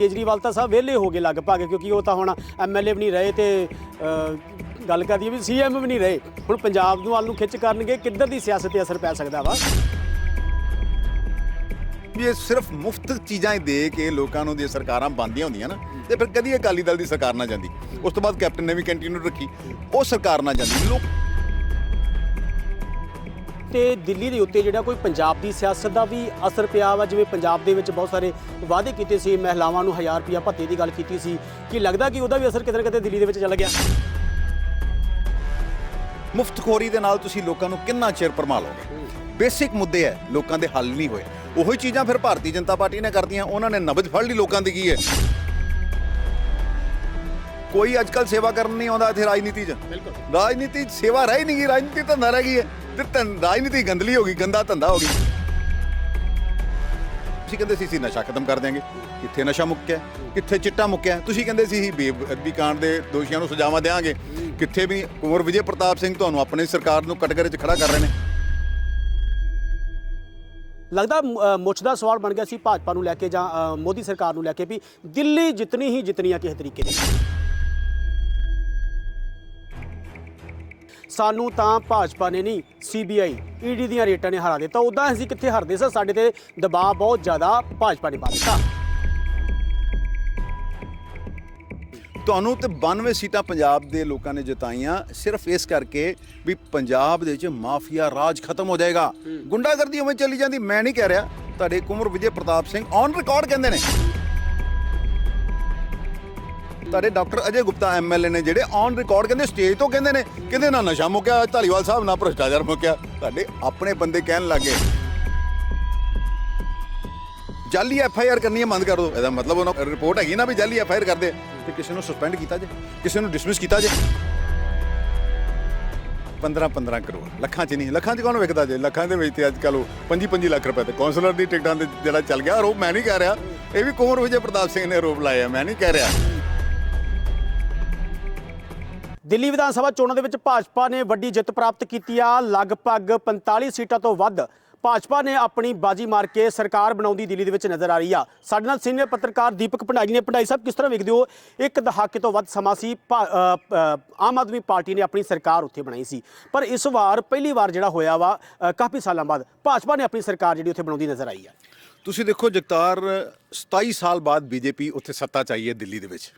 ਕੇਜਰੀਵਾਲ ਤਾਂ ਸਭ ਵਿਹਲੇ ਹੋ ਗਏ ਲਗਭਗ ਕਿਉਂਕਿ ਉਹ ਤਾਂ ਹੁਣ ਐਮਐਲਏ ਵੀ ਨਹੀਂ ਰਹੇ ਤੇ ਅ, ਗੱਲ ਕਰਦੀ ਵੀ ਸੀਐਮ ਵੀ ਨਹੀਂ ਰਹੇ। ਹੁਣ ਪੰਜਾਬ ਨੂੰ ਵੱਲ ਨੂੰ ਖਿੱਚ ਕਰਨਗੇ ਕਿੱਧਰ ਦੀ ਸਿਆਸਤ ਤੇ ਅਸਰ ਪੈ ਸਕਦਾ ਵਾ? ਵੀ ਇਹ ਸਿਰਫ ਮੁਫਤ ਚੀਜ਼ਾਂ ਹੀ ਦੇ ਕੇ ਲੋਕਾਂ ਨੂੰ ਦੀ ਸਰਕਾਰਾਂ ਬੰਦੀਆਂ ਹੁੰਦੀਆਂ ਨਾ ਤੇ ਫਿਰ ਕਦੀ ਅਕਾਲੀ ਦਲ ਦੀ ਸਰਕਾਰ ਨਾ ਜਾਂਦੀ। ਉਸ ਤੋਂ ਬਾਅਦ ਕੈਪਟਨ ਨੇ ਵੀ ਕੰਟੀਨਿਊ ਰੱਖੀ ਉਹ ਸਰਕਾਰ ਨਾ ਜਾਂਦੀ। ਲੋਕ ਤੇ ਦਿੱਲੀ ਦੇ ਉੱਤੇ ਜਿਹੜਾ ਕੋਈ ਪੰਜਾਬ ਦੀ ਸਿਆਸਤ ਦਾ ਵੀ ਅਸਰ ਪਿਆ ਵਾ ਜਿਵੇਂ ਪੰਜਾਬ ਦੇ ਵਿੱਚ ਬਹੁਤ ਸਾਰੇ ਵਾਅਦੇ ਕੀਤੇ ਸੀ ਮਹਿਲਾਵਾਂ ਨੂੰ 1000 ਰੁਪਇਆ ਭੱਤੇ ਦੀ ਗੱਲ ਕੀਤੀ ਸੀ ਕਿ ਲੱਗਦਾ ਕਿ ਉਹਦਾ ਵੀ ਅਸਰ ਕਿਤੇ ਨਾ ਕਿਤੇ ਦਿੱਲੀ ਦੇ ਵਿੱਚ ਚੱਲ ਗਿਆ? ਮੁਫਤਖੋਰੀ ਦੇ ਨਾਲ ਤੁਸੀਂ ਲੋਕਾਂ ਨੂੰ ਕਿੰਨਾ ਚਿਰ ਭਰਮਾ ਲਓਗੇ ਬੇਸਿਕ ਮੁੱਦੇ ਹੈ ਲੋਕਾਂ ਦੇ ਹੱਲ ਨਹੀਂ ਹੋਏ। ਉਹੀ ਚੀਜ਼ਾਂ ਫਿਰ ਭਾਰਤੀ ਜਨਤਾ ਪਾਰਟੀ ਨੇ ਕਰਦੀਆਂ ਉਹਨਾਂ ਨੇ ਨਬਜ਼ ਫੜ ਲਈ ਲੋਕਾਂ ਦੀ ਕੀ ਹੈ ਕੋਈ ਅੱਜਕੱਲ ਸੇਵਾ ਕਰਨ ਨਹੀਂ ਆਉਂਦਾ ਇੱਥੇ ਰਾਜਨੀਤੀ 'ਚ। ਬਿਲਕੁਲ। ਰਾਜਨੀਤੀ 'ਚ ਸੇਵਾ ਰਹਿ ਨਹੀਂ ਗਈ ਰਾਜਨੀਤੀ ਧੰਦਾ ਰਹਿ ਗਈ ਹੈ ਤੇ ਧੰ- ਰਾਜਨੀਤੀ ਗੰਦਲੀ ਹੋ ਗਈ ਗੰਦਾ ਧੰਦਾ ਹੋ ਗਈ। ਤੁਸੀਂ ਕਹਿੰਦੇ ਸੀ ਸੀ ਨਸ਼ਾ ਖਤਮ ਕਰ ਦਿਆਂਗੇ। ਕਿੱਥੇ ਨਸ਼ਾ ਮੁੱਕਿਆ? ਕਿੱਥੇ ਚਿੱਟਾ ਮੁੱਕਿਆ? ਤੁਸੀਂ ਕਹਿੰਦੇ ਸੀ ਸੀ ਬੇਅਦਬੀ ਕਾਂਡ ਦੇ ਦੋਸ਼ੀਆਂ ਨੂੰ ਸਜ਼ਾਵਾਂ ਦੇਵਾਂਗੇ ਕਿੱਥੇ ਵੀ ਕੁੰਵਰ ਵਿਜੇ ਪ੍ਰਤਾਪ ਸਿੰਘ ਤੁਹਾਨੂੰ ਆਪਣੀ ਸਰਕਾਰ ਨੂੰ ਕਟਗਰੇ 'ਚ ਖੜਾ ਕਰ ਰਹੇ ਨੇ। ਲੱਗਦਾ ਅ, ਮੁੱਛ ਦਾ ਸਵਾਲ ਬਣ ਗਿਆ ਸੀ ਭਾਜਪਾ ਨੂੰ ਲੈ ਕੇ ਜਾਂ ਮੋਦੀ ਸਰਕਾਰ ਨੂੰ ਲੈ ਕੇ ਵੀ ਦਿੱਲੀ ਜਿਤਨੀ ਹੀ ਜਿਤਨੀਆਂ ਕਿਸੇ ਤਰੀਕੇ ਦੀ। ਸਾਨੂੰ ਤਾਂ ਭਾਜਪਾ ਨੇ ਨਹੀਂ ਸੀਬੀਆਈ ਈਡੀ ਦੀਆਂ ਰੇਟਾਂ ਨੇ ਹਰਾ ਦਿੱਤਾ। ਉਦਾਂ ਅਸੀਂ ਕਿੱਥੇ ਹਰਦੇ ਸਾਂ? ਸਾਡੇ ਤੇ ਦਬਾਅ ਬਹੁਤ ਜ਼ਿਆਦਾ ਭਾਜਪਾ ਨੇ ਪਾ ਦਿੱਤਾ। ਤੁਹਾਨੂੰ ਤੇ 92 ਸੀਟਾਂ ਪੰਜਾਬ ਦੇ ਲੋਕਾਂ ਨੇ ਜਿਤਾਈਆਂ। ਸਿਰਫ ਇਸ ਕਰਕੇ ਵੀ ਪੰਜਾਬ ਦੇ ਵਿੱਚ ਮਾਫੀਆ ਰਾਜ ਖਤਮ ਹੋ ਜਾਏਗਾ। ਗੁੰਡਾਗਰਦੀ ਉਵੇਂ ਚੱਲੀ ਜਾਂਦੀ ਮੈਂ ਨਹੀਂ ਕਹਿ ਰਿਹਾ। ਤੁਹਾਡੇ ਕੁੰਵਰ ਵਿਜੇ ਪ੍ਰਤਾਪ ਸਿੰਘ ਔਨ ਰਿਕਾਰਡ ਕਹਿੰਦੇ ਨੇ। ਤੁਹਾਡੇ ਡਾਕਟਰ ਅਜੇ ਗੁਪਤਾ ਐਮਐਲਏ ਨੇ ਜਿਹੜੇ ਔਨ ਰਿਕਾਰਡ ਕਹਿੰਦੇ ਸਟੇਜ ਤੋਂ ਕਹਿੰਦੇ ਨੇ, ਕਹਿੰਦੇ ਨਾ ਨਸ਼ਾ ਮੁੱਕਿਆ, ਧਾਲੀਵਾਲ ਸਾਹਿਬ ਨਾ ਭ੍ਰਿਸ਼ਟਾਚਾਰ ਮੁੱਕਿਆ। ਤੁਹਾਡੇ ਆਪਣੇ ਬੰਦੇ ਕਹਿਣ ਲੱਗੇ। ਜਾਲੀ ਐਫ ਕਰਨੀ ਹੈ, ਬੰਦ ਕਰ ਦਿਓ ਇਹਦਾ ਮਤਲਬ ਉਹਨਾਂ ਰਿਪੋਰਟ ਹੈਗੀ ਨਾ ਵੀ ਜਾਲੀ ਐਫ ਕਰਦੇ ਤੇ ਕਿਸੇ ਨੂੰ ਸਸਪੈਂਡ ਕੀਤਾ ਜੇ, ਕਿਸੇ ਨੂੰ ਡਿਸਮਿਸ ਕੀਤਾ ਜੇ। 15 15 ਕਰੋੜ, ਲੱਖਾਂ ਚ ਨਹੀਂ, ਲੱਖਾਂ ਚ ਕੌਣ ਵਿਕਦਾ ਜੇ? ਲੱਖਾਂ ਦੇ ਵਿੱਚ ਤੇ ਅੱਜ ਕੱਲ 25 25 ਲੱਖ ਰੁਪਏ ਤੇ ਕੌਂਸਲਰ ਦੀ ਟਿਕਟਾਂ ਤੇ ਜਿਹੜਾ ਚੱਲ ਗਿਆ, ਆਰੋਪ ਮੈਂ ਨਹੀਂ ਕਹਿ ਰਿਹਾ। ਇਹ ਵੀ ਕੁੰਵਰ ਵਿਜੇ ਪ੍ਰਤਾਪ ਸਿੰਘ ਨੇ ਆਰੋਪ ਲਾਇਆ, ਮੈਂ ਨਹੀਂ ਕਹਿ ਰਿਹਾ। ਦਿੱਲੀ ਵਿਧਾਨ ਸਭਾ ਚੋਣਾਂ ਦੇ ਵਿੱਚ ਭਾਜਪਾ ਨੇ ਵੱਡੀ ਜਿੱਤ ਪ੍ਰਾਪਤ ਕੀਤੀ ਆ। ਲਗਭਗ 45 ਸੀਟਾਂ ਤੋਂ ਵੱਧ ਭਾਜਪਾ ਨੇ ਆਪਣੀ ਬਾਜੀ ਮਾਰ ਕੇ ਸਰਕਾਰ ਬਣਾਉਂਦੀ ਦਿੱਲੀ ਦੇ ਵਿੱਚ ਨਜ਼ਰ ਆ ਰਹੀ ਆ। ਸਾਡੇ ਨਾਲ ਸੀਨੀਅਰ ਪੱਤਰਕਾਰ ਦੀਪਕ ਭੰਡਾਰੀ ਨੇ। ਭੰਡਾਰੀ ਸਾਹਿਬ ਕਿਸ ਤਰ੍ਹਾਂ ਵੇਖਦੇ ਹੋ? ਇੱਕ ਦਹਾਕੇ ਤੋਂ ਵੱਧ ਸਮਾਂ ਸੀ ਆਮ ਆਦਮੀ ਪਾਰਟੀ ਨੇ ਆਪਣੀ ਸਰਕਾਰ ਉੱਥੇ ਬਣਾਈ ਸੀ। ਪਰ ਇਸ ਵਾਰ ਪਹਿਲੀ ਵਾਰ ਜਿਹੜਾ ਹੋਇਆ ਵਾ ਕਾਫੀ ਸਾਲਾਂ ਬਾਅਦ ਭਾਜਪਾ ਨੇ ਆਪਣੀ ਸਰਕਾਰ ਜਿਹੜੀ ਉੱਥੇ ਬਣਾਉਂਦੀ ਨਜ਼ਰ ਆਈ ਆ। ਤੁਸੀਂ ਦੇਖੋ ਜਗਤਾਰ 27 ਸਾਲ ਬਾਅਦ ਬੀਜੇਪੀ ਉੱਥੇ ਸੱਤਾ ਚਾਹੀਏ ਦਿੱਲੀ ਦੇ ਵਿੱਚ।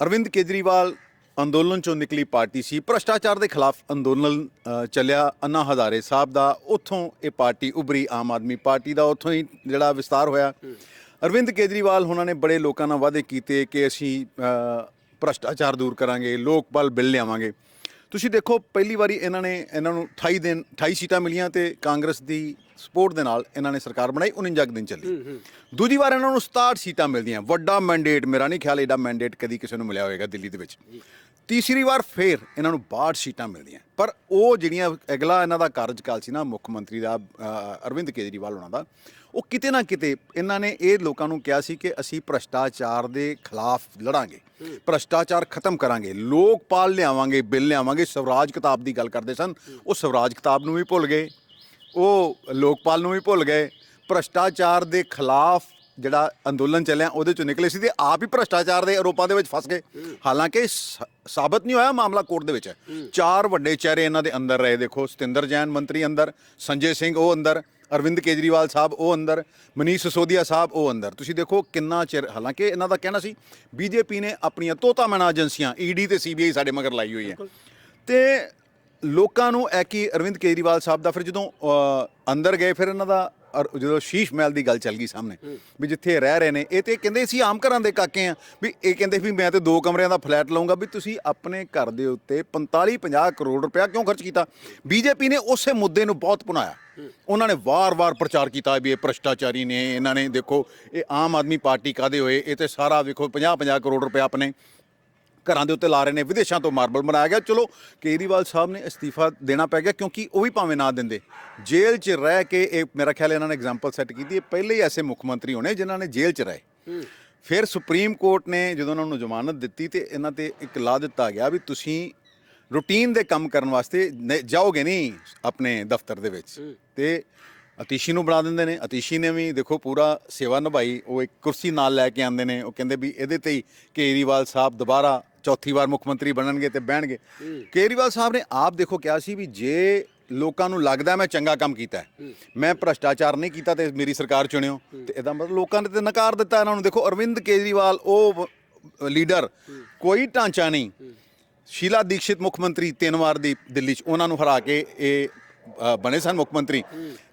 ਅਰਵਿੰਦ ਕੇਜਰੀਵਾਲ ਅੰਦੋਲਨ ਚੋਂ ਨਿਕਲੀ ਪਾਰਟੀ ਸੀ। ਭ੍ਰਸ਼ਟਾਚਾਰ ਦੇ ਖਿਲਾਫ ਅੰਦੋਲਨ ਚੱਲਿਆ ਅੰਨਾ ਹਜ਼ਾਰੇ ਸਾਹਿਬ ਦਾ। ਉੱਥੋਂ ਇਹ ਪਾਰਟੀ ਉਭਰੀ ਆਮ ਆਦਮੀ ਪਾਰਟੀ ਦਾ ਉੱਥੋਂ ਹੀ ਜਿਹੜਾ ਵਿਸਤਾਰ ਹੋਇਆ। ਅਰਵਿੰਦ ਕੇਜਰੀਵਾਲ ਉਹਨਾਂ ਨੇ ਬੜੇ ਲੋਕਾਂ ਨਾਲ ਵਾਅਦੇ ਕੀਤੇ ਕਿ ਅਸੀਂ ਭ੍ਰਸ਼ਟਾਚਾਰ ਦੂਰ ਕਰਾਂਗੇ ਲੋਕਪਾਲ ਬਿੱਲ ਲਿਆਵਾਂਗੇ। ਤੁਸੀਂ ਦੇਖੋ ਪਹਿਲੀ ਵਾਰੀ ਇਹਨਾਂ ਨੇ ਇਹਨਾਂ ਨੂੰ 28 ਦਿਨ 28 ਸੀਟਾਂ ਮਿਲੀਆਂ ਤੇ ਕਾਂਗਰਸ ਦੀ ਸਪੋਰਟ ਦੇ ਨਾਲ ਇਹਨਾਂ ਨੇ ਸਰਕਾਰ ਬਣਾਈ 49 ਕੁ ਦਿਨ ਚੱਲੀ। ਦੂਜੀ ਵਾਰ ਇਹਨਾਂ ਨੂੰ 67 ਸੀਟਾਂ ਮਿਲਦੀਆਂ। ਵੱਡਾ ਮੈਂਡੇਟ ਮੇਰਾ ਨਹੀਂ ਖਿਆਲ ਇਹਦਾ ਮੈਂਡੇਟ ਕਦੀ ਕਿਸੇ ਨੂੰ ਮਿਲਿਆ ਹੋਵੇਗਾ ਦਿੱਲੀ ਦੇ ਵਿੱਚ। ਤੀਸਰੀ ਵਾਰ ਫੇਰ ਇਹਨਾਂ ਨੂੰ 62 ਸੀਟਾਂ ਮਿਲਦੀਆਂ। ਪਰ ਉਹ ਜਿਹੜੀਆਂ ਅਗਲਾ ਇਹਨਾਂ ਦਾ ਕਾਰਜਕਾਲ ਸੀ ਨਾ, ਮੁੱਖ ਮੰਤਰੀ ਦਾ ਅਰਵਿੰਦ ਕੇਜਰੀਵਾਲ ਉਹਨਾਂ ਦਾ, ਉਹ ਕਿਤੇ ਨਾ ਕਿਤੇ ਇਹਨਾਂ ਨੇ ਇਹ ਲੋਕਾਂ ਨੂੰ ਕਿਹਾ ਸੀ ਕਿ ਅਸੀਂ ਭ੍ਰਸ਼ਟਾਚਾਰ ਦੇ ਖਿਲਾਫ ਲੜਾਂਗੇ। ਭ੍ਰਸ਼ਟਾਚਾਰ ਖਤਮ ਕਰਾਂਗੇ। ਲੋਕਪਾਲ ਲਿਆਵਾਂਗੇ, ਬਿੱਲ ਲਿਆਵਾਂਗੇ। ਸਵਰਾਜ ਕਿਤਾਬ ਦੀ ਗੱਲ ਕਰਦੇ ਸਨ, ਉਹ ਸਵਰਾਜ ਕਿਤਾਬ ਨੂੰ ਵੀ ਭੁੱਲ ਗਏ। ਉਹ ਲੋਕਪਾਲ ਨੂੰ ਵੀ ਭੁੱਲ ਗਏ। ਭ੍ਰਸ਼ਟਾਚਾਰ ਦੇ ਖਿਲਾਫ ਜਿਹੜਾ ਅੰਦੋਲਨ ਚੱਲਿਆ ਉਹਦੇ ਚੋਂ ਨਿਕਲੇ ਸੀ ਤੇ ਆਪ ਹੀ ਭ੍ਰਸ਼ਟਾਚਾਰ ਦੇ ਆਰੋਪਾਂ ਦੇ ਵਿੱਚ ਫਸ ਗਏ। ਹਾਲਾਂਕਿ ਸਾਬਤ ਨਹੀਂ ਹੋਇਆ ਮਾਮਲਾ ਕੋਰਟ ਦੇ ਵਿੱਚ। ਹੈ। ਚਾਰ ਵੱਡੇ ਚਿਹਰੇ ਇਹਨਾਂ ਦੇ ਅੰਦਰ ਰਹੇ। ਦੇਖੋ ਸਤਿੰਦਰ ਜੈਨ ਮੰਤਰੀ ਅੰਦਰ ਸੰਜੇ ਸਿੰਘ ਉਹ ਅੰਦਰ ਅਰਵਿੰਦ ਕੇਜਰੀਵਾਲ ਸਾਹਿਬ ਉਹ ਅੰਦਰ ਮਨੀਸ਼ ਸਿਸੋਦੀਆ ਸਾਹਿਬ ਉਹ ਅੰਦਰ। ਤੁਸੀਂ ਦੇਖੋ ਕਿੰਨਾ ਚਿਰ ਹਾਲਾਂਕਿ ਇਹਨਾਂ ਦਾ ਕਹਿਣਾ ਸੀ ਬੀਜੇਪੀ ਨੇ ਆਪਣੀਆਂ ਤੋਤਾ ਮੈਨਾ ਏਜੰਸੀਆਂ ਈਡੀ ਤੇ ਸੀਬੀਆਈ ਸਾਡੇ ਮਗਰ ਲਾਈ ਹੋਈ ਹੈ। ਤੇ ਲੋਕਾਂ ਨੂੰ ਐ ਕਿ ਅਰਵਿੰਦ ਕੇਜਰੀਵਾਲ ਸਾਹਿਬ ਦਾ ਫਿਰ ਜਦੋਂ ਅੰਦਰ ਗਏ ਫਿਰ ਇਹਨਾਂ ਦਾ ਅਰ- ਜਦੋਂ ਸ਼ੀਸ਼ ਮਹਿਲ ਦੀ ਗੱਲ ਚੱਲ ਗਈ ਸਾਹਮਣੇ, ਵੀ ਜਿੱਥੇ ਰਹਿ ਰਹੇ ਨੇ, ਇਹ ਤੇ ਕਹਿੰਦੇ ਸੀ ਆਮ ਘਰਾਂ ਦੇ ਕਾਕੇ ਆ, ਵੀ ਇਹ ਕਹਿੰਦੇ ਵੀ ਮੈਂ ਤੇ ਦੋ ਕਮਰਿਆਂ ਦਾ ਫਲੈਟ ਲਵਾਂਗਾ ਵੀ ਤੁਸੀਂ ਆਪਣੇ ਘਰ ਦੇ ਉੱਤੇ 45 50 ਕਰੋੜ ਰੁਪਇਆ ਕਿਉਂ ਖਰਚ ਕੀਤਾ? ਬੀਜੇਪੀ ਨੇ ਉਸੇ ਮੁੱਦੇ ਨੂੰ ਬਹੁਤ ਪੁਨਾਇਆ ਉਹਨਾਂ ਨੇ ਵਾਰ-ਵਾਰ ਪ੍ਰਚਾਰ ਕੀਤਾ ਵੀ ਇਹ ਭ੍ਰਸ਼ਟਾਚਾਰੀ ਨੇ, ਇਹਨਾਂ ਨੇ ਦੇਖੋ, ਇਹ ਆਮ ਆਦਮੀ ਪਾਰਟੀ ਕਾਦੇ ਹੋਏ, ਇਹ ਤੇ ਸਾਰਾ ਵੇਖੋ 50 50 ਕਰੋੜ ਰੁਪਇਆ ਆਪਣੇ ਘਰਾਂ ਦੇ ਉੱਤੇ ਲਾ ਰਹੇ ਨੇ ਵਿਦੇਸ਼ਾਂ ਤੋਂ ਮਾਰਬਲ ਬਣਾਇਆ ਗਿਆ। ਚਲੋ ਕੇਜਰੀਵਾਲ ਸਾਹਿਬ ਨੇ ਅਸਤੀਫਾ ਦੇਣਾ ਪੈ ਗਿਆ ਕਿਉਂਕਿ ਉਹ ਵੀ ਭਾਵੇਂ ਨਾ ਦਿੰਦੇ। ਜੇਲ੍ਹ 'ਚ ਰਹਿ ਕੇ ਇਹ ਮੇਰਾ ਖਿਆਲ ਇਹਨਾਂ ਨੇ ਐਗਜ਼ਾਮਪਲ ਸੈੱਟ ਕੀਤੀ ਇਹ ਪਹਿਲੇ ਹੀ ਐਸੇ ਮੁੱਖ ਮੰਤਰੀ ਹੋਣੇ ਜਿਨ੍ਹਾਂ ਨੇ ਜੇਲ੍ਹ 'ਚ ਰਹੇ। ਫਿਰ ਸੁਪਰੀਮ ਕੋਰਟ ਨੇ ਜਦੋਂ ਉਹਨਾਂ ਨੂੰ ਜ਼ਮਾਨਤ ਦਿੱਤੀ ਤੇ ਇਹਨਾਂ ਤੇ ਇੱਕ ਲਾ ਦਿੱਤਾ ਗਿਆ ਵੀ ਤੁਸੀਂ ਰੂਟੀਨ ਦੇ ਕੰਮ ਕਰਨ ਵਾਸਤੇ ਜਾਓਗੇ ਨਹੀਂ ਆਪਣੇ ਦਫ਼ਤਰ ਦੇ ਵਿੱਚ। ਤੇ ਅਤੀਸ਼ੀ ਨੂੰ ਬਣਾ ਦਿੰਦੇ ਨੇ। ਅਤੀਸ਼ੀ ਨੇ ਵੀ ਦੇਖੋ ਪੂਰਾ ਸੇਵਾ ਨਿਭਾਈ। ਉਹ ਇੱਕ ਕੁਰਸੀ ਨਾਲ ਲੈ ਕੇ ਆਉਂਦੇ ਨੇ। ਉਹ ਕਹਿੰਦੇ ਵੀ ਇਹਦੇ ਤੇ ਹੀ ਕੇਜਰੀਵਾਲ ਸਾਹਿਬ ਦੁਬਾਰਾ ਚੌਥੀ ਵਾਰ ਮੁੱਖ ਮੰਤਰੀ ਬਣਨਗੇ ਤੇ ਬਹਿਣਗੇ। ਕੇਜਰੀਵਾਲ ਸਾਹਿਬ ਨੇ ਆਪ ਦੇਖੋ ਕਿਹਾ ਸੀ ਵੀ ਜੇ ਲੋਕਾਂ ਨੂੰ ਲੱਗਦਾ ਮੈਂ ਚੰਗਾ ਕੰਮ ਕੀਤਾ ਮੈਂ ਭ੍ਰਸ਼ਟਾਚਾਰ ਨਹੀਂ ਕੀਤਾ ਤੇ ਮੇਰੀ ਸਰਕਾਰ ਚੁਣਿਓ ਤੇ ਇਹਦਾ ਮਤਲਬ ਲੋਕਾਂ ਨੇ ਤੇ ਨਕਾਰ ਦਿੱਤਾ ਇਹਨਾਂ ਨੂੰ। ਦੇਖੋ ਅਰਵਿੰਦ ਕੇਜਰੀਵਾਲ ਉਹ ਲੀਡਰ ਕੋਈ ਢਾਂਚਾ ਨਹੀਂ। ਸ਼ੀਲਾ ਦੀਕਸ਼ਿਤ ਮੁੱਖ ਮੰਤਰੀ ਤਿੰਨ ਵਾਰ ਦੀ ਦਿੱਲੀ 'ਚ ਉਹਨਾਂ ਨੂੰ ਹਰਾ ਕੇ ਇਹ ਬਣੇ ਸਨ ਮੁੱਖ ਮੰਤਰੀ।